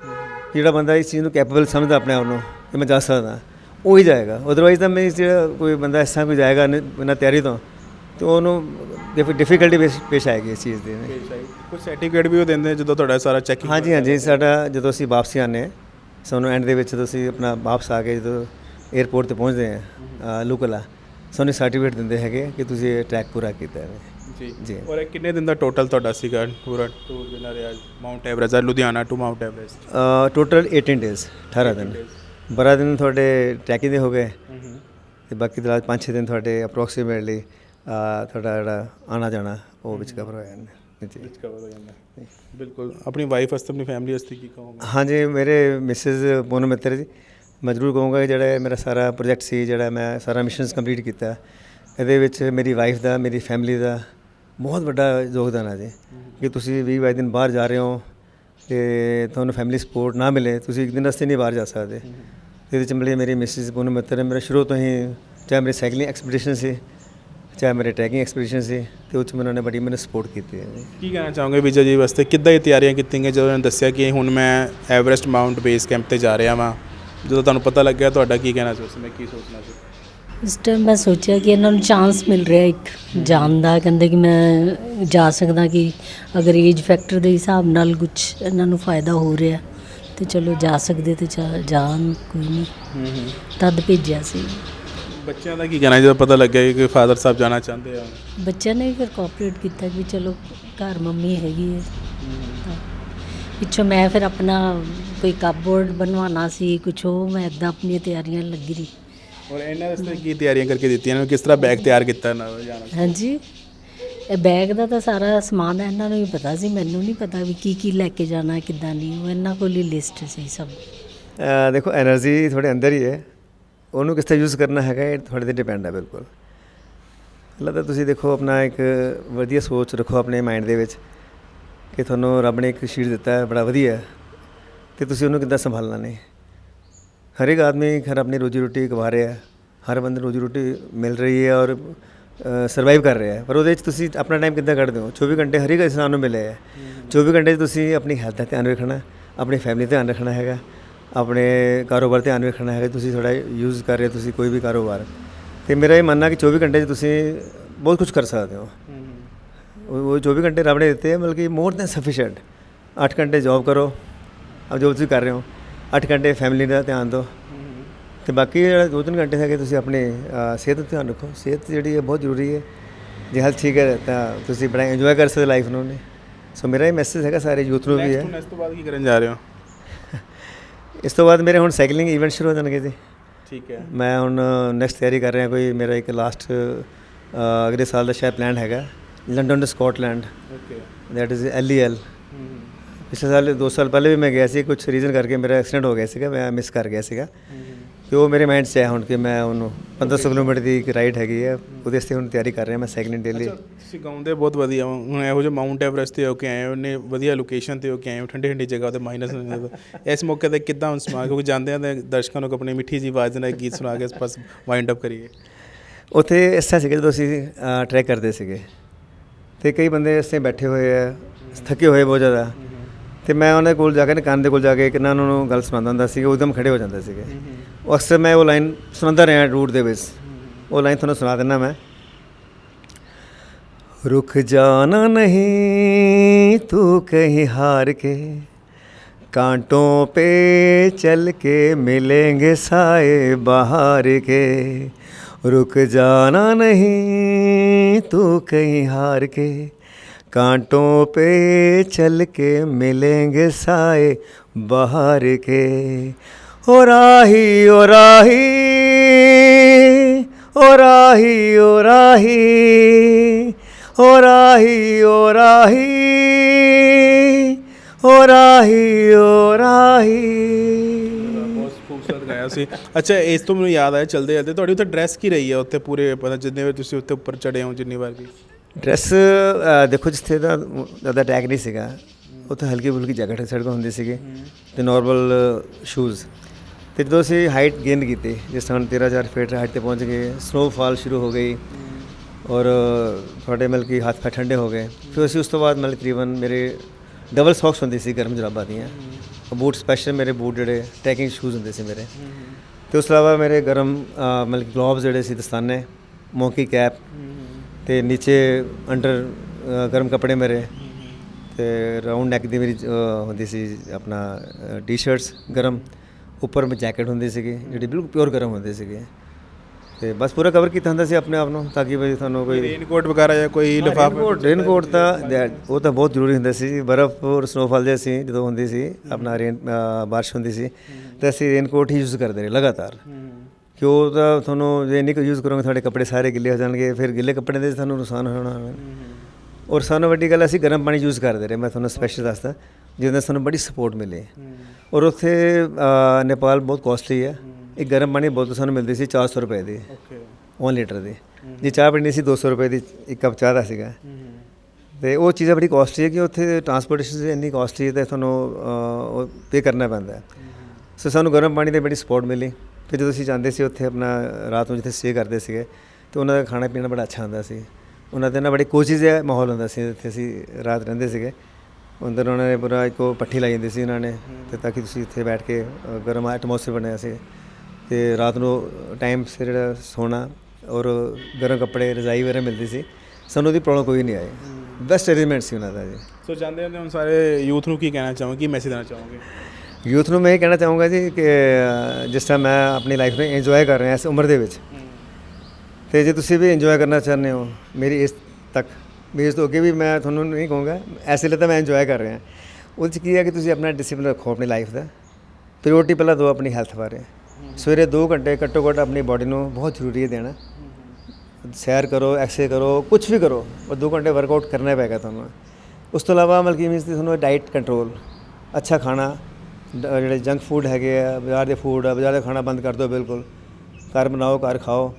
ਜਿਹੜਾ ਬੰਦਾ ਇਸ ਚੀਜ਼ ਨੂੰ ਕੈਪੇਬਲ ਸਮਝਦਾ ਆਪਣੇ ਆਪ ਨੂੰ ਕਿ ਮੈਂ ਜਾ ਸਕਦਾ, ਉਹ ਹੀ ਜਾਏਗਾ। ਅਦਰਵਾਈਜ਼ ਤਾਂ ਮੈਂ ਜਿਹੜਾ ਕੋਈ ਬੰਦਾ ਇਸ ਤਰ੍ਹਾਂ ਕੋਈ ਜਾਏਗਾ ਨ- ਬਿਨਾਂ ਤਿਆਰੀ ਤੋਂ, ਤੇ ਉਹਨੂੰ ਡਿਫਿਕਲਟੀ ਪੇਸ਼ ਆਏਗੀ ਇਸ ਚੀਜ਼ ਦੀ। ਕੋਈ ਸਰਟੀਫਿਕੇਟ ਵੀ ਉਹ ਦਿੰਦੇ ਜਦੋਂ ਤੁਹਾਡਾ ਸਾਰਾ ਚੈਕਿੰਗ ਹਾਂਜੀ ਹਾਂਜੀ। ਸਾਡਾ ਜਦੋਂ ਅਸੀਂ ਵਾਪਸੀ ਹਾਂ ਸਾਨੂੰ ਐਂਡ ਦੇ ਵਿੱਚ ਜਦੋਂ ਅਸੀਂ ਆਪਣਾ ਵਾਪਸ ਆ ਕੇ ਜਦੋਂ 에ਅਰਪੋਰਟ ਤੇ ਪਹੁੰਚਦੇ ਹਾਂ ਲੁਕਲਾ ਸਾਨੂੰ ਸਰਟੀਫਿਕੇਟ ਦਿੰਦੇ ਹੈਗੇ ਕਿ ਤੁਸੀਂ ਇਹ ਟਰੈਕ ਪੂਰਾ ਕੀਤਾ ਹੈ। ਜੀ। ਜੀ। ਔਰ ਇਹ ਕਿੰਨੇ ਦਿਨ ਦਾ ਟੋਟਲ ਤੁਹਾਡਾ ਸੀਗਾ? ਪੂਰਾ ਟੂਰ ਜਿਹੜਾ ਰਿਹਾ Mount Everest Ludhiana to Mount Everest total 18 days 18 ਦਿਨ। 12 ਦਿਨ ਤੁਹਾਡੇ ਟਰੈਕਿੰਗ ਦੇ ਹੋ ਗਏ ਤੇ ਬਾਕੀ ਦੇ 5-6 ਦਿਨ ਤੁਹਾਡੇ ਅਪਰੋਕਸੀਮੇਟਲੀ ਤੁਹਾਡਾ ਜਿਹੜਾ ਆਣਾ ਜਾਣਾ ਉਹ ਵਿੱਚ ਕਵਰ ਹੋ ਜਾਂਦੇ ਜੀ ਵਿੱਚ ਕਵਰ ਹੋ ਜਾਂਦਾ ਬਿਲਕੁਲ। ਆਪਣੀ ਵਾਈਫ ਵਾਸਤੇ ਆਪਣੀ ਫੈਮਿਲੀ ਵਾਸਤੇ ਕੀ ਕਹੋਗੇ? ਹਾਂਜੀ ਮੇਰੇ ਮਿਸਿਸ ਪੂਨਮ ਮਿੱਤਰ ਜੀ ਮੈਂ ਜ਼ਰੂਰ ਕਹੂੰਗਾ ਕਿ ਜਿਹੜਾ ਮੇਰਾ ਸਾਰਾ ਪ੍ਰੋਜੈਕਟ ਸੀ ਜਿਹੜਾ ਮੈਂ ਸਾਰਾ ਮਿਸ਼ਨਸ ਕੰਪਲੀਟ ਕੀਤਾ ਇਹਦੇ ਵਿੱਚ ਮੇਰੀ ਵਾਈਫ ਦਾ ਮੇਰੀ ਫੈਮਿਲੀ ਦਾ ਬਹੁਤ ਵੱਡਾ ਯੋਗਦਾਨ ਹੈ ਜੀ। ਕਿ ਤੁਸੀਂ 20 22 ਦਿਨ ਬਾਹਰ ਜਾ ਰਹੇ ਹੋ ਤੇ ਤੁਹਾਨੂੰ ਫੈਮਿਲੀ ਸਪੋਰਟ ਨਾ ਮਿਲੇ ਤੁਸੀਂ ਇੱਕ ਦਿਨ ਵਾਸਤੇ ਨਹੀਂ ਬਾਹਰ ਜਾ ਸਕਦੇ। ਇਹਦੇ ਵਿੱਚ ਮਿਲੀ ਮੇਰੀ ਮਿਸਿਸ ਪੂਨਮ ਮਿੱਤਰ ਹੈ ਮੇਰਾ ਸ਼ੁਰੂ ਤੋਂ ਹੀ ਚਾਹੇ ਮੇਰੀ ਸਾਈਕਲਿੰਗ ਐਕਸਪੀਡੀਸ਼ਨ ਸੀ ਚਾਹੇ ਮੇਰੇ ਟਰੈਕਿੰਗ ਐਕਸਪੀਡੀਸ਼ਨ ਸੀ ਤੇ ਉਹ 'ਚ ਨੇ ਬੜੀ ਮੈਨੂੰ ਸਪੋਰਟ ਕੀਤੀ ਹੈ ਕੀ ਕਹਿਣਾ ਚਾਹੋਗੇ ਵਿਜੇ ਜੀ ਵਾਸਤੇ? ਕਿੱਦਾਂ ਇਹ ਤਿਆਰੀਆਂ ਕੀਤੀਆਂ ਗਈਆਂ? ਜਦੋਂ ਉਹਨਾਂ ਨੇ ਦੱਸਿਆ ਕਿ ਹੁਣ ਮੈਂ ਐਵਰੈਸਟ ਮਾਊਂਟ ਬੇਸ ਕੈਂਪ ਤੇ ਜਾ ਰਿਹਾ ਵਾਂ ਜਦੋਂ ਤੁਹਾਨੂੰ ਪਤਾ ਲੱਗਿਆ ਤੁਹਾਡਾ ਕੀ ਕਹਿਣਾ ਸੀ ਉਸ ਸਮੇਂ? ਕੀ ਸੋਚਣਾ ਸੀ? ਇਸ ਟਾਈਮ ਮੈਂ ਸੋਚਿਆ ਕਿ ਇਹਨਾਂ ਨੂੰ ਚਾਂਸ ਮਿਲ ਰਿਹਾ ਇੱਕ ਜਾਣ ਦਾ। ਕਹਿੰਦੇ ਕਿ ਮੈਂ ਜਾ ਸਕਦਾ ਕਿ ਅਗਰ ਏਜ ਫੈਕਟਰ ਦੇ ਹਿਸਾਬ ਨਾਲ ਕੁਝ ਇਹਨਾਂ ਨੂੰ ਫਾਇਦਾ ਹੋ ਰਿਹਾ ਤੇ ਚਲੋ ਜਾ ਸਕਦੇ ਤੇ ਜਾ- ਜਾਣ ਕੋਈ ਨਹੀਂ। ਤਦ ਭੇਜਿਆ ਸੀ। ਬੱਚਿਆਂ ਦਾ ਕੀ ਕਹਿਣਾ ਜਦੋਂ ਪਤਾ ਲੱਗਿਆ ਕਿ ਫਾਦਰ ਸਾਹਿਬ ਜਾਣਾ ਚਾਹੁੰਦੇ ਆ। ਬੱਚਿਆਂ ਨੇ ਵੀ ਫਿਰ ਕੋਆਪਰੇਟ ਕੀਤਾ ਵੀ ਚਲੋ ਘਰ ਮੰਮੀ ਹੈਗੀ ਹੈ। ਪਿੱਛੋਂ ਮੈਂ ਫਿਰ ਆਪਣਾ ਕੋਈ ਕਪਬੋਰਡ ਬਣਵਾਉਣਾ ਸੀ ਕੁਛ ਉਹ ਮੈਂ ਇਦਾਂ ਆਪਣੀਆਂ ਤਿਆਰੀਆਂ ਲੱਗੀ ਰਹੀ। ਔਰ ਇਹਨਾਂ ਵਾਸਤੇ ਕੀ ਤਿਆਰੀਆਂ ਕਰਕੇ ਦਿੱਤੀਆਂ ਨੇ? ਕਿਸ ਤਰ੍ਹਾਂ ਬੈਗ ਤਿਆਰ ਕੀਤਾ ਨਾ ਜਾਣਾ ਹਾਂਜੀ। ਇਹ ਬੈਗ ਦਾ ਤਾਂ ਸਾਰਾ ਸਮਾਨ ਹੈ, ਇਹਨਾਂ ਨੂੰ ਹੀ ਪਤਾ ਸੀ ਮੈਨੂੰ ਨਹੀਂ ਪਤਾ ਵੀ ਕੀ ਕੀ ਲੈ ਕੇ ਜਾਣਾ ਕਿੱਦਾਂ ਨਹੀਂ। ਉਹ ਇਹਨਾਂ ਕੋਲ ਹੀ ਲਿਸਟ ਸੀ ਸਭ। ਦੇਖੋ देखो एनर्जी थोड़े अंदर ही ਉਹਨੂੰ ਕਿਸ ਤਰ੍ਹਾਂ ਯੂਜ਼ ਕਰਨਾ ਹੈਗਾ, ਇਹ ਤੁਹਾਡੇ ਤੇ ਡਿਪੈਂਡ ਹੈ ਬਿਲਕੁਲ। ਪਹਿਲਾਂ ਤਾਂ ਤੁਸੀਂ ਦੇਖੋ, ਆਪਣਾ ਇੱਕ ਵਧੀਆ ਸੋਚ ਰੱਖੋ ਆਪਣੇ ਮਾਈਂਡ ਦੇ ਵਿੱਚ ਕਿ ਤੁਹਾਨੂੰ ਰੱਬ ਨੇ ਇੱਕ ਸ਼ੀਟ ਦਿੱਤਾ ਹੈ, ਬੜਾ ਵਧੀਆ ਹੈ, ਤੇ ਤੁਸੀਂ ਉਹਨੂੰ ਕਿੱਦਾਂ ਸੰਭਾਲਣਾ ਨੇ? ਹਰ ਇੱਕ ਆਦਮੀ ਘਰ ਆਪਣੀ ਰੋਜੀ ਰੋਟੀ ਕਮਾ ਰਿਹਾ ਹੈ, ਹਰ ਬੰਦੇ ਨੂੰ ਰੋਜੀ ਰੋਟੀ ਮਿਲ ਰਹੀ ਹੈ ਔਰ ਸਰਵਾਈਵ ਕਰ ਰਿਹਾ ਹੈ, ਪਰ ਉਹਦੇ ਵਿੱਚ ਤੁਸੀਂ ਆਪਣਾ ਟਾਈਮ ਕਿੱਦਾਂ ਕੱਢਦੇ ਹੋ? 24 ਘੰਟੇ ਹਰ ਇੱਕ ਇਨਸਾਨ ਨੂੰ ਮਿਲੇ ਹੈ। 24 ਘੰਟੇ 'ਚ ਤੁਸੀਂ ਆਪਣੀ ਹੈਲਥ ਦਾ ਧਿਆਨ ਰੱਖਣਾ, ਆਪਣੀ ਫੈਮਿਲੀ ਦਾ ਧਿਆਨ ਰੱਖਣਾ ਹੈਗਾ। ਆਪਣੇ ਕਾਰੋਬਾਰ ਧਿਆਨ ਰੱਖਣਾ ਹੈਗਾ ਤੁਸੀਂ ਥੋੜਾ ਯੂਜ਼ ਕਰ ਰਹੇ ਹੋ ਤੁਸੀਂ ਕੋਈ ਵੀ ਕਾਰੋਬਾਰ। ਤੇ ਮੇਰਾ ਇਹ ਮੰਨਣਾ ਕਿ 24 ਘੰਟੇ 'ਚ ਤੁਸੀਂ ਬਹੁਤ ਕੁਝ ਕਰ ਸਕਦੇ ਹੋ। ਉਹ ਉਹ 24 ਘੰਟੇ ਰੱਬ ਨੇ ਦਿੱਤੇ ਹੈ ਬਲਕਿ ਮੋਰ ਦੈਨ ਸਫੀਸ਼ੀਐਂਟ 8 ਘੰਟੇ ਜੌਬ ਕਰੋ ਅਬ ਜੋ ਤੁਸੀਂ ਕਰ ਰਹੇ ਹੋ 8 ਘੰਟੇ ਫੈਮਿਲੀ ਦਾ ਧਿਆਨ ਦਿਓ। ਤੇ ਬਾਕੀ ਜਿਹੜਾ ਦੋ ਤਿੰਨ ਘੰਟੇ ਹੈਗੇ ਤੁਸੀਂ ਆਪਣੇ ਸਿਹਤ ਦਾ ਧਿਆਨ ਰੱਖੋ। ਸਿਹਤ ਜਿਹੜੀ ਹੈ ਬਹੁਤ ਜ਼ਰੂਰੀ ਹੈ। ਜੇ ਹੈਲਥ ਠੀਕ ਹੈ ਤਾਂ ਤੁਸੀਂ ਬੜਾ ਇੰਜੋਏ ਕਰ ਸਕਦੇ ਲਾਈਫ ਨੂੰ ਨੇ ਸੋ ਮੇਰਾ ਇਹ ਮੈਸੇਜ ਹੈਗਾ ਸਾਰੇ ਯੂਥ ਨੂੰ ਵੀ ਹੈ। ਨੈਕਸਟ ਇਸ ਤੋਂ ਬਾਅਦ ਕੀ ਕਰਨ ਜਾ ਰਹੇ ਹੋ? ਇਸ ਤੋਂ ਬਾਅਦ ਮੇਰੇ ਹੁਣ ਸਾਈਕਲਿੰਗ ਇਵੈਂਟ ਸ਼ੁਰੂ ਹੋ ਜਾਣਗੇ ਜੀ। ਠੀਕ ਹੈ। ਮੈਂ ਹੁਣ ਨੈਕਸਟ ਤਿਆਰੀ ਕਰ ਰਿਹਾ ਕੋਈ ਮੇਰਾ ਇੱਕ ਲਾਸਟ ਅਗਲੇ ਸਾਲ ਦਾ ਸ਼ਾਇਦ ਪਲਾਨ ਹੈਗਾ। ਲੰਡਨ ਤੋਂ Scotland okay that is all ਪਿਛਲੇ ਸਾਲ ਦੋ ਸਾਲ ਪਹਿਲੇ ਵੀ ਮੈਂ ਗਿਆ ਸੀ ਕੁਝ ਰੀਜ਼ਨ ਕਰਕੇ ਮੇਰਾ ਐਕਸੀਡੈਂਟ ਹੋ ਗਿਆ ਸੀਗਾ ਮੈਂ ਮਿਸ ਕਰ ਗਿਆ ਸੀਗਾ। ਤੇ ਉਹ ਮੇਰੇ ਮਾਈਂਡ 'ਚ ਹੈ ਹੁਣ ਕਿ ਮੈਂ ਉਹਨੂੰ 1500 ਕਿਲੋਮੀਟਰ ਦੀ ਇੱਕ ਰਾਈਡ ਹੈਗੀ ਹੈ ਉਹਦੇ ਵਾਸਤੇ ਹੁਣ ਤਿਆਰੀ ਕਰ ਰਿਹਾ ਮੈਂ ਸਾਈਕਲਿੰਗ ਡੇਲੀ ਤੁਸੀਂ ਗਾਉਂਦੇ ਬਹੁਤ ਵਧੀਆ ਹੋ ਹੁਣ ਇਹੋ ਜਿਹਾ ਮਾਊਂਟ ਐਵਰੈਸਟ ਤੇ ਹੋ ਕੇ ਆਏ ਹੋ ਨੇ ਵਧੀਆ ਲੋਕੇਸ਼ਨ ਤੇ ਹੋ ਕੇ ਆਏ ਹੋ ਠੰਡੀ ਠੰਡੀ ਜਗ੍ਹਾ ਤੇ ਮਾਈਨਸ ਇਸ ਮੌਕੇ ਤੇ ਕਿੱਦਾਂ ਸਮਾ ਕਿਉਂਕਿ ਜਾਂਦੇ ਆਂ ਦਰਸ਼ਕਾਂ ਨੂੰ ਆਪਣੀ ਮਿੱਠੀ ਜੀ ਆਵਾਜ਼ ਨਾਲ ਇੱਕ ਗੀਤ ਸੁਣਾ ਕੇ ਬਸ ਵਾਈਂਡ ਅਪ ਕਰੀਏ। ਉੱਥੇ ਇਸ ਤਰ੍ਹਾਂ ਸੀਗਾ ਜਦੋਂ ਅਸੀਂ ਟਰੈਕ ਕਰਦੇ ਸੀਗੇ। ਤੇ ਕਈ ਬੰਦੇ ਇਸੇ ਬੈਠੇ ਹੋਏ ਆ ਥੱਕੇ ਹੋਏ ਬਹੁਤ ਜ਼ਿਆਦਾ। ਤੇ ਮੈਂ ਉਹਨਾਂ ਕੋਲ ਜਾ ਕੇ ਨਾ ਕੰਨ ਦੇ ਕੋਲ ਜਾ ਕੇ ਕਿੰਨਾ ਉਹਨਾਂ ਨੂੰ ਗੱਲ ਸੁਣਾਉਂਦਾ ਹੁੰਦਾ ਸੀ ਉਹ ਇੱਕਦਮ ਖੜੇ ਹੋ ਜਾਂਦੇ ਸੀਗੇ। ਉਹ ਅਕਸਰ ਮੈਂ ਉਹ ਲਾਈਨ ਸੁਣਾਉਂਦਾ ਰਿਹਾ ਰੂਟ ਦੇ ਵਿੱਚ ਉਹ ਲਾਈਨ ਤੁਹਾਨੂੰ ਸੁਣਾ ਦਿੰਦਾ ਮੈਂ रुक जाना नहीं तू कहीं हार के कांटों पे चल के मिलेंगे साए बाहर के रुक जाना नहीं तू कहीं हार के कांटों पे चल के मिलेंगे साए बाहर के ਓ ਰਾਹੀ ਓ ਰਾਹੀ ਓ ਰਾਹੀ ਓ ਰਾਹੀ ਓ ਰਾਹੀ ਓ ਰਾਹੀ ਓ ਰਾਹੀ ਓ ਰਾਹੀ। ਖੂਬਸੂਰਤ ਸੀ। ਅੱਛਾ ਇਸ ਤੋਂ ਮੈਨੂੰ ਯਾਦ ਆਇਆ ਚਲਦੇ ਜਾਂਦੇ ਤੁਹਾਡੀ ਉੱਥੇ ਡਰੈਸ ਕੀ ਰਹੀ ਹੈ ਉੱਥੇ ਪੂਰੇ ਪਤਾ ਜਿੰਨੇ ਵਾਰ ਤੁਸੀਂ ਉੱਥੇ ਉੱਪਰ ਚੜੇ ਹੋ ਜਿੰਨੀ ਵਾਰ ਵੀ? ਡਰੈਸ ਦੇਖੋ ਜਿੱਥੇ ਦਾ ਜ਼ਿਆਦਾ ਟੈਗ ਨਹੀਂ ਸੀਗਾ ਉੱਥੇ ਹਲਕੀ ਫੁਲਕੀ ਜੈਕਟ ਸੜਕ ਹੁੰਦੀ ਸੀਗੇ ਤੇ ਨਾਰਮਲ ਸ਼ੂਜ਼ ਤੇ ਜਦੋਂ ਅਸੀਂ ਹਾਈਟ ਗੇਨ ਕੀਤੀ ਜਿਸ ਤਰ੍ਹਾਂ 13000 ਫੀਟ ਹਾਈਟ ਤੇ ਪਹੁੰਚ ਗਏ ਸਨੋਫਾਲ ਸ਼ੁਰੂ ਹੋ ਗਈ ਔਰ ਤੁਹਾਡੇ ਮਤਲਬ ਕਿ ਹੱਥ ਪੈ ਠੰਡੇ ਹੋ ਗਏ। ਫਿਰ ਅਸੀਂ ਉਸ ਤੋਂ ਬਾਅਦ ਮਤਲਬ ਤਕਰੀਬਨ ਮੇਰੇ ਡਬਲ ਸੌਕਸ ਹੁੰਦੀ ਸੀ ਗਰਮ ਜਰਾਬਾਂ ਦੀਆਂ। ਬੂਟ ਸਪੈਸ਼ਲ ਮੇਰੇ ਬੂਟ ਜਿਹੜੇ ਟੈਕਿੰਗ ਸ਼ੂਜ਼ ਹੁੰਦੇ ਸੀ ਮੇਰੇ। ਤੇ ਉਸ ਤੋਂ ਇਲਾਵਾ ਮੇਰੇ ਗਰਮ ਅ, ਮਤਲਬ ਗਲੋਵਸ ਜਿਹੜੇ ਸੀ ਦਸਤਾਨੇ ਮੋਕੀ ਕੈਪ ਤੇ ਨੀਚੇ ਅੰਡਰ ਗਰਮ ਕੱਪੜੇ ਮੇਰੇ। ਤੇ ਰਾਉਂਡ ਨੈਕ ਦੀ ਮੇਰੀ ਹੁੰਦੀ ਸੀ ਆਪਣਾ ਟੀ-ਸ਼ਰਟਸ ਗਰਮ। ਉੱਪਰ ਮੈਂ ਜੈਕਟ ਹੁੰਦੀ ਸੀਗੀ ਜਿਹੜੀ ਬਿਲਕੁਲ ਪਿਓਰ ਗਰਮ ਹੁੰਦੀ ਸੀਗੀ। ਤੇ ਬਸ ਪੂਰਾ ਕਵਰ ਕੀਤਾ ਹੁੰਦਾ ਸੀ ਆਪਣੇ ਆਪ ਨੂੰ ਤਾਂ ਕਿ ਵੀ ਤੁਹਾਨੂੰ ਕੋਈ ਰੇਨਕੋਟ ਵਗੈਰਾ ਜਾਂ ਕੋਈ ਲਿਫਾਫਾ ਰੇਨਕੋਟ ਤਾਂ ਉਹ ਤਾਂ ਬਹੁਤ ਜ਼ਰੂਰੀ ਹੁੰਦਾ ਸੀ। ਬਰਫ਼ ਔਰ ਸਨੋਫਾਲ ਜੇ ਅਸੀਂ ਜਦੋਂ ਹੁੰਦੀ ਸੀ ਆਪਣਾ ਰੇਨ ਬਾਰਿਸ਼ ਹੁੰਦੀ ਸੀ ਤਾਂ ਅਸੀਂ ਰੇਨਕੋਟ ਹੀ ਯੂਜ਼ ਕਰਦੇ ਰਹੇ ਲਗਾਤਾਰ। ਕਿ ਉਹ ਤਾਂ ਤੁਹਾਨੂੰ ਜੇ ਨਹੀਂ ਯੂਜ਼ ਕਰੋਗੇ ਤੁਹਾਡੇ ਕੱਪੜੇ ਸਾਰੇ ਗਿੱਲੇ ਹੋ ਜਾਣਗੇ ਫਿਰ ਗਿੱਲੇ ਕੱਪੜੇ ਦੇ ਤੁਹਾਨੂੰ ਨੁਕਸਾਨ ਹੋਣਾ ਔਰ ਸਾਨੂੰ ਵੱਡੀ ਗੱਲ ਅਸੀਂ ਗਰਮ ਪਾਣੀ ਯੂਜ਼ ਕਰਦੇ ਰਹੇ। ਮੈਂ ਤੁਹਾਨੂੰ ਸਪੈਸ਼ਲ ਦੱਸਦਾ ਜਿਹਦੇ ਨਾਲ ਸਾਨੂੰ ਬੜੀ ਸਪੋਰਟ ਮਿਲੀ। ਔਰ ਉੱਥੇ ਨੇਪਾਲ ਬਹੁਤ ਕੋਸਟਲੀ ਹੈ। ਇੱਕ ਗਰਮ ਪਾਣੀ ਬੋਤਲ ਸਾਨੂੰ ਮਿਲਦੀ ਸੀ 400 ਰੁਪਏ ਦੀ। ਓਕੇ 1 ਲੀਟਰ ਦੀ। ਜੇ ਚਾਹ ਪੀਣੀ ਸੀ 200 ਰੁਪਏ ਦੀ ਇੱਕ ਕੱਪ ਚਾਹ ਦਾ ਸੀਗਾ। ਤੇ ਉਹ ਚੀਜ਼ਾਂ ਬੜੀ ਕਾਸਟਲੀ ਹੈ ਕਿ ਉੱਥੇ ਟਰਾਂਸਪੋਰਟੇਸ਼ਨ ਇੰਨੀ ਕਾਸਟਲੀ ਹੈ ਤੇ ਤੁਹਾਨੂੰ ਪੇ ਕਰਨਾ ਪੈਂਦਾ ਹੈ। ਸੋ ਸਾਨੂੰ ਗਰਮ ਪਾਣੀ ਦੀ ਬੜੀ ਸਪੋਰਟ ਮਿਲੀ। ਫਿਰ ਜਦੋਂ ਅਸੀਂ ਜਾਂਦੇ ਸੀ ਉੱਥੇ ਆਪਣਾ ਰਾਤ ਨੂੰ ਜਿੱਥੇ ਸਟੇ ਕਰਦੇ ਸੀਗੇ ਤੇ ਉਹਨਾਂ ਦਾ ਖਾਣਾ ਪੀਣਾ ਬੜਾ ਅੱਛਾ ਹੁੰਦਾ ਸੀ। ਉਹਨਾਂ ਦੇ ਨਾਲ ਬੜੇ ਕੋਚਿਸ ਜਿਹਾ ਮਾਹੌਲ ਹੁੰਦਾ ਸੀ ਜਿੱਥੇ ਅਸੀਂ ਰਾਤ ਰਹਿੰਦੇ ਸੀਗੇ। ਅੰਦਰ ਉਹਨਾਂ ਨੇ ਪੂਰਾ ਇੱਕੋ ਪੱਠੀ ਲਾਈ ਹੁੰਦੀ ਸੀ ਉਹਨਾਂ ਨੇ ਤੇ ਤਾਂ ਕਿ ਤੁਸੀਂ ਇੱਥੇ ਬੈਠ ਕੇ ਗਰਮ ਐਟਮੋਸਫੇਅਰ ਬਣਿਆ ਸੀ। ਤੇ ਰਾਤ ਨੂੰ ਟਾਈਮ ਸਿਰ ਜਿਹੜਾ ਸੋਣਾ ਔਰ ਗਰਮ ਕੱਪੜੇ ਰਜ਼ਾਈ ਵਗੈਰਾ ਮਿਲਦੀ ਸੀ। ਸਾਨੂੰ ਉਹਦੀ ਪ੍ਰੋਬਲਮ ਕੋਈ ਨਹੀਂ ਆਈ। ਬੈਸਟ ਅਰੇਂਜਮੈਂਟ ਸੀ ਉਹਨਾਂ ਦਾ ਜੀ। ਸੋ ਜਾਂਦੇ ਜਾਂਦੇ ਹੁਣ ਸਾਰੇ ਯੂਥ ਨੂੰ ਕੀ ਕਹਿਣਾ ਚਾਹੋਗੇ ਕੀ ਮੈਸੇਜ ਦੇਣਾ ਚਾਹੋਗੇ? ਯੂਥ ਨੂੰ ਮੈਂ ਇਹ ਕਹਿਣਾ ਚਾਹੂੰਗਾ ਜੀ ਕਿ ਜਿਸ ਤਰ੍ਹਾਂ ਮੈਂ ਆਪਣੀ ਲਾਈਫ ਨੂੰ ਇੰਜੋਏ ਕਰ ਰਿਹਾ ਇਸ ਉਮਰ ਦੇ ਵਿੱਚ ਤੇ ਜੇ ਤੁਸੀਂ ਵੀ ਇੰਜੋਏ ਕਰਨਾ ਚਾਹੁੰਦੇ ਹੋ ਮੇਰੀ ਇਸ ਤੱਕ ਮੇਰੀ ਇਸ ਤੋਂ ਅੱਗੇ ਵੀ ਮੈਂ ਤੁਹਾਨੂੰ ਨਹੀਂ ਕਹੂੰਗਾ, ਐਸੇ ਲਈ ਤਾਂ ਮੈਂ ਇੰਜੋਏ ਕਰ ਰਿਹਾ। ਉਹਦੇ 'ਚ ਕੀ ਹੈ ਕਿ ਤੁਸੀਂ ਆਪਣਾ ਡਿਸਪਲਿਨ ਰੱਖੋ ਆਪਣੀ ਲਾਈਫ ਦਾ। ਪ੍ਰਾਇੋਰਟੀ ਪਹਿਲਾਂ ਦਿਓ ਆਪਣੀ ਹੈਲਥ ਬਾਰੇ। ਸਵੇਰੇ 2 ਘੰਟੇ ਘੱਟੋ ਘੱਟ ਆਪਣੀ ਬਾਡੀ ਨੂੰ ਬਹੁਤ ਜ਼ਰੂਰੀ ਹੈ ਦੇਣਾ। ਸੈਰ ਕਰੋ ਐਕਸਰਸਾਈਜ਼ ਕਰੋ ਕੁਝ ਵੀ ਕਰੋ ਪਰ 2 ਘੰਟੇ ਵਰਕਆਊਟ ਕਰਨਾ ਹੀ ਪਏਗਾ ਤੁਹਾਨੂੰ। ਉਸ ਤੋਂ ਇਲਾਵਾ ਮਤਲਬ ਕਿ ਮੀਨਸ ਤੁਹਾਨੂੰ ਡਾਈਟ ਕੰਟਰੋਲ ਅੱਛਾ ਖਾਣਾ ਡ- ਜਿਹੜੇ ਜੰਕ ਫੂਡ ਹੈਗੇ ਆ, ਬਾਜ਼ਾਰ ਦੇ ਫੂਡ ਆ, ਬਾਜ਼ਾਰ ਦਾ ਖਾਣਾ ਬੰਦ ਕਰ ਦਿਓ ਬਿਲਕੁਲ। ਘਰ ਬਣਾਓ, ਘਰ ਖਾਓ,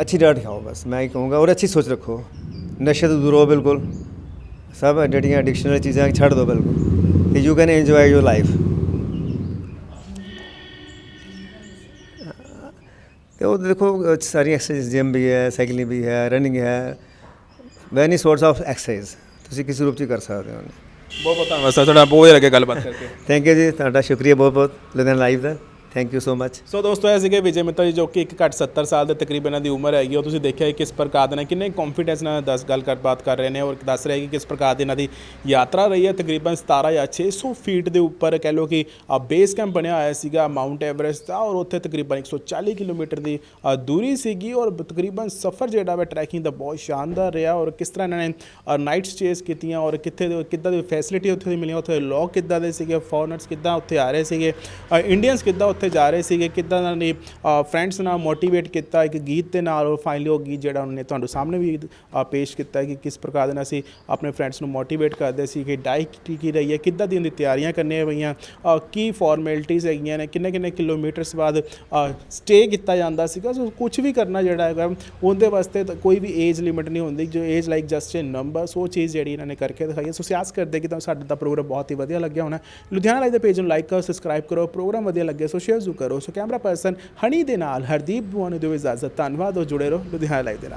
ਅੱਛੀ ਡਾਈਟ ਖਾਓ ਬਸ। ਮੈਂ ਇਹ ਕਹੂੰਗਾ ਔਰ ਅੱਛੀ ਸੋਚ ਰੱਖੋ। ਨਸ਼ੇ ਤੋਂ ਦੂਰ ਬਿਲਕੁਲ। ਸਭ ਜਿਹੜੀਆਂ ਐਡਿਕਸ਼ਨਲ ਚੀਜ਼ਾਂ ਛੱਡ ਦਿਓ ਬਿਲਕੁਲ। ਕਿ you can enjoy your life ਤੇ ਉਹ ਦੇਖੋ ਸਾਰੀ ਐਕਸਰਸਾਈਜ਼ ਜਿਮ ਵੀ ਹੈ ਸਾਈਕਲਿੰਗ ਵੀ ਹੈ ਰਨਿੰਗ ਹੈ। ਵੈਨੀ ਸੋਰਟਸ ਆਫ ਐਕਸਰਸਾਈਜ਼ ਤੁਸੀਂ ਕਿਸੇ ਰੂਪ ਚ ਕਰ ਸਕਦੇ ਹੋ? ਬਹੁਤ ਬਹੁਤ ਧੰਨਵਾਦ ਸਰ ਤੁਹਾਡਾ ਬਹੁਤ ਵਧੀਆ ਲੱਗਿਆ ਗੱਲਬਾਤ ਕਰਕੇ। ਥੈਂਕ ਯੂ ਜੀ ਤੁਹਾਡਾ ਸ਼ੁਕਰੀਆ ਬਹੁਤ ਬਹੁਤ Ludhiana live the. Thank you so much so ਦੋਸਤੋ ਇਹ ਸੀਗੇ ਵਿਜੇ ਮਿੱਤਲ ਜੀ ਜੋ ਕਿ ਇੱਕ ਘੱਟ 70 ਸਾਲ ਦੇ ਤਕਰੀਬਨ ਇਹਨਾਂ ਦੀ ਉਮਰ ਹੈਗੀ ਉਹ ਤੁਸੀਂ ਦੇਖਿਆ ਕਿ ਕਿਸ ਪ੍ਰਕਾਰ ਦੇ ਨਾਲ ਕਿੰਨੇ ਕੰਫੀਡੈਂਸ ਨਾਲ ਦੱਸ ਗੱਲ ਕਰ ਬਾਤ ਕਰ ਰਹੇ ਨੇ ਔਰ ਦੱਸ ਰਹੇ ਕਿ ਕਿਸ ਪ੍ਰਕਾਰ ਦੀ ਇਹਨਾਂ ਦੀ ਯਾਤਰਾ ਰਹੀ ਹੈ ਤਕਰੀਬਨ 17 ਜਾਂ 600 ਫੀਟ ਦੇ ਉੱਪਰ ਕਹਿ ਲਓ ਕਿ ਬੇਸ ਕੈਂਪ ਬਣਿਆ ਹੋਇਆ ਸੀਗਾ ਮਾਊਂਟ ਐਵਰੈਸਟ ਦਾ ਔਰ ਉੱਥੇ ਤਕਰੀਬਨ 140 ਕਿਲੋਮੀਟਰ ਦੀ ਦੂਰੀ ਸੀਗੀ ਔਰ ਤਕਰੀਬਨ ਸਫ਼ਰ ਜਿਹੜਾ ਵਾ ਟਰੈਕਿੰਗ ਦਾ ਬਹੁਤ ਸ਼ਾਨਦਾਰ ਰਿਹਾ ਔਰ ਕਿਸ ਤਰ੍ਹਾਂ ਇਹਨਾਂ ਨੇ ਨਾਈਟ ਸਟੇਸ ਕੀਤੀਆਂ ਔਰ ਕਿੱਥੇ ਦੇ ਕਿੱਦਾਂ ਦੀ ਫੈਸਿਲਿਟੀ ਉੱਥੇ ਦੀ ਮਿਲੀਆਂ ਉੱਥੇ ਲੋਕ ਕਿੱਦਾਂ ਦੇ ਸੀਗੇ ਫੋਰਨਰਸ ਕਿੱਦਾਂ ਉੱਥੇ ਆ ਰਹੇ ਸੀਗੇ ਇੰਡੀਅਨਸ ਕਿੱਦਾਂ ਉੱਥੇ ਜਾ ਰਹੇ ਸੀਗੇ, ਕਿੱਦਾਂ ਉਹਨਾਂ ਨੇ ਫਰੈਂਡਸ ਨਾਲ ਮੋਟੀਵੇਟ ਕੀਤਾ, ਇੱਕ ਗੀਤ ਦੇ ਨਾਲ ਔਰ ਫਾਈਨਲੀ ਉਹ ਗੀਤ ਜਿਹੜਾ ਉਹਨਾਂ ਨੇ ਤੁਹਾਨੂੰ ਸਾਹਮਣੇ ਵੀ ਪੇਸ਼ ਕੀਤਾ ਕਿ ਕਿਸ ਪ੍ਰਕਾਰ ਦੇ ਨਾਲ ਅਸੀਂ ਆਪਣੇ ਫਰੈਂਡਸ ਨੂੰ ਮੋਟੀਵੇਟ ਕਰਦੇ ਸੀ ਕਿ ਡਾਈਟ ਕੀ ਕੀ ਰਹੀ ਹੈ, ਕਿੱਦਾਂ ਦੀ ਉਹਦੀ ਤਿਆਰੀਆਂ ਕਰਨੀਆਂ ਪਈਆਂ ਕੀ ਫਾਰਮੈਲਿਟੀਜ਼ ਹੈਗੀਆਂ ਨੇ, ਕਿੰਨੇ ਕਿੰਨੇ ਕਿਲੋਮੀਟਰਸ ਬਾਅਦ ਸਟੇ ਕੀਤਾ ਜਾਂਦਾ ਸੀਗਾ, ਸੋ ਕੁਝ ਵੀ ਕਰਨਾ ਜਿਹੜਾ ਹੈਗਾ, ਉਹਦੇ ਵਾਸਤੇ ਤਾਂ ਕੋਈ ਵੀ ਏਜ ਲਿਮਿਟ ਨਹੀਂ ਹੁੰਦੀ, ਜੋ age like just a number so ਚੀਜ਼ ਜਿਹੜੀ ਇਹਨਾਂ ਨੇ ਕਰਕੇ ਦਿਖਾਈ ਹੈ। ਸੋ ਸਿਆਸ ਕਰਦੇ ਕਿ ਤੁਹਾਨੂੰ ਸਾਡਾ ਦਾ ਪ੍ਰੋਗਰਾਮ ਬਹੁਤ ਹੀ ਵਧੀਆ ਲੱਗਿਆ ਹੋਣਾ। ਲੁਧਿਆਣਾ ਲਾਈਵ ਦੇ ਪੇਜ ਨੂੰ ਲਾਈਕ ਕਰੋ ਸਬਸਕ੍ਰਾਈਬ ਕਰੋ ਪ੍ਰੋਗਰਾਮ ਵਧੀਆ ਲੱਗੇ, ਸੋ ਸ਼ੇਅਰ ਜ਼ਰੂਰ ਕਰੋ ਸੋ ਕੈਮਰਾ ਪਰਸਨ ਹਣੀ ਦੇ ਨਾਲ ਹਰਦੀਪ ਬੁਆਨੂ ਦੇ ਇਜਾਜ਼ਤ ਧੰਨਵਾਦ ਹੋ ਜੁੜੇ ਰਹੋ ਲੁਧਿਆਣਾ ਲਾਈਵ ਦੇ ਨਾਲ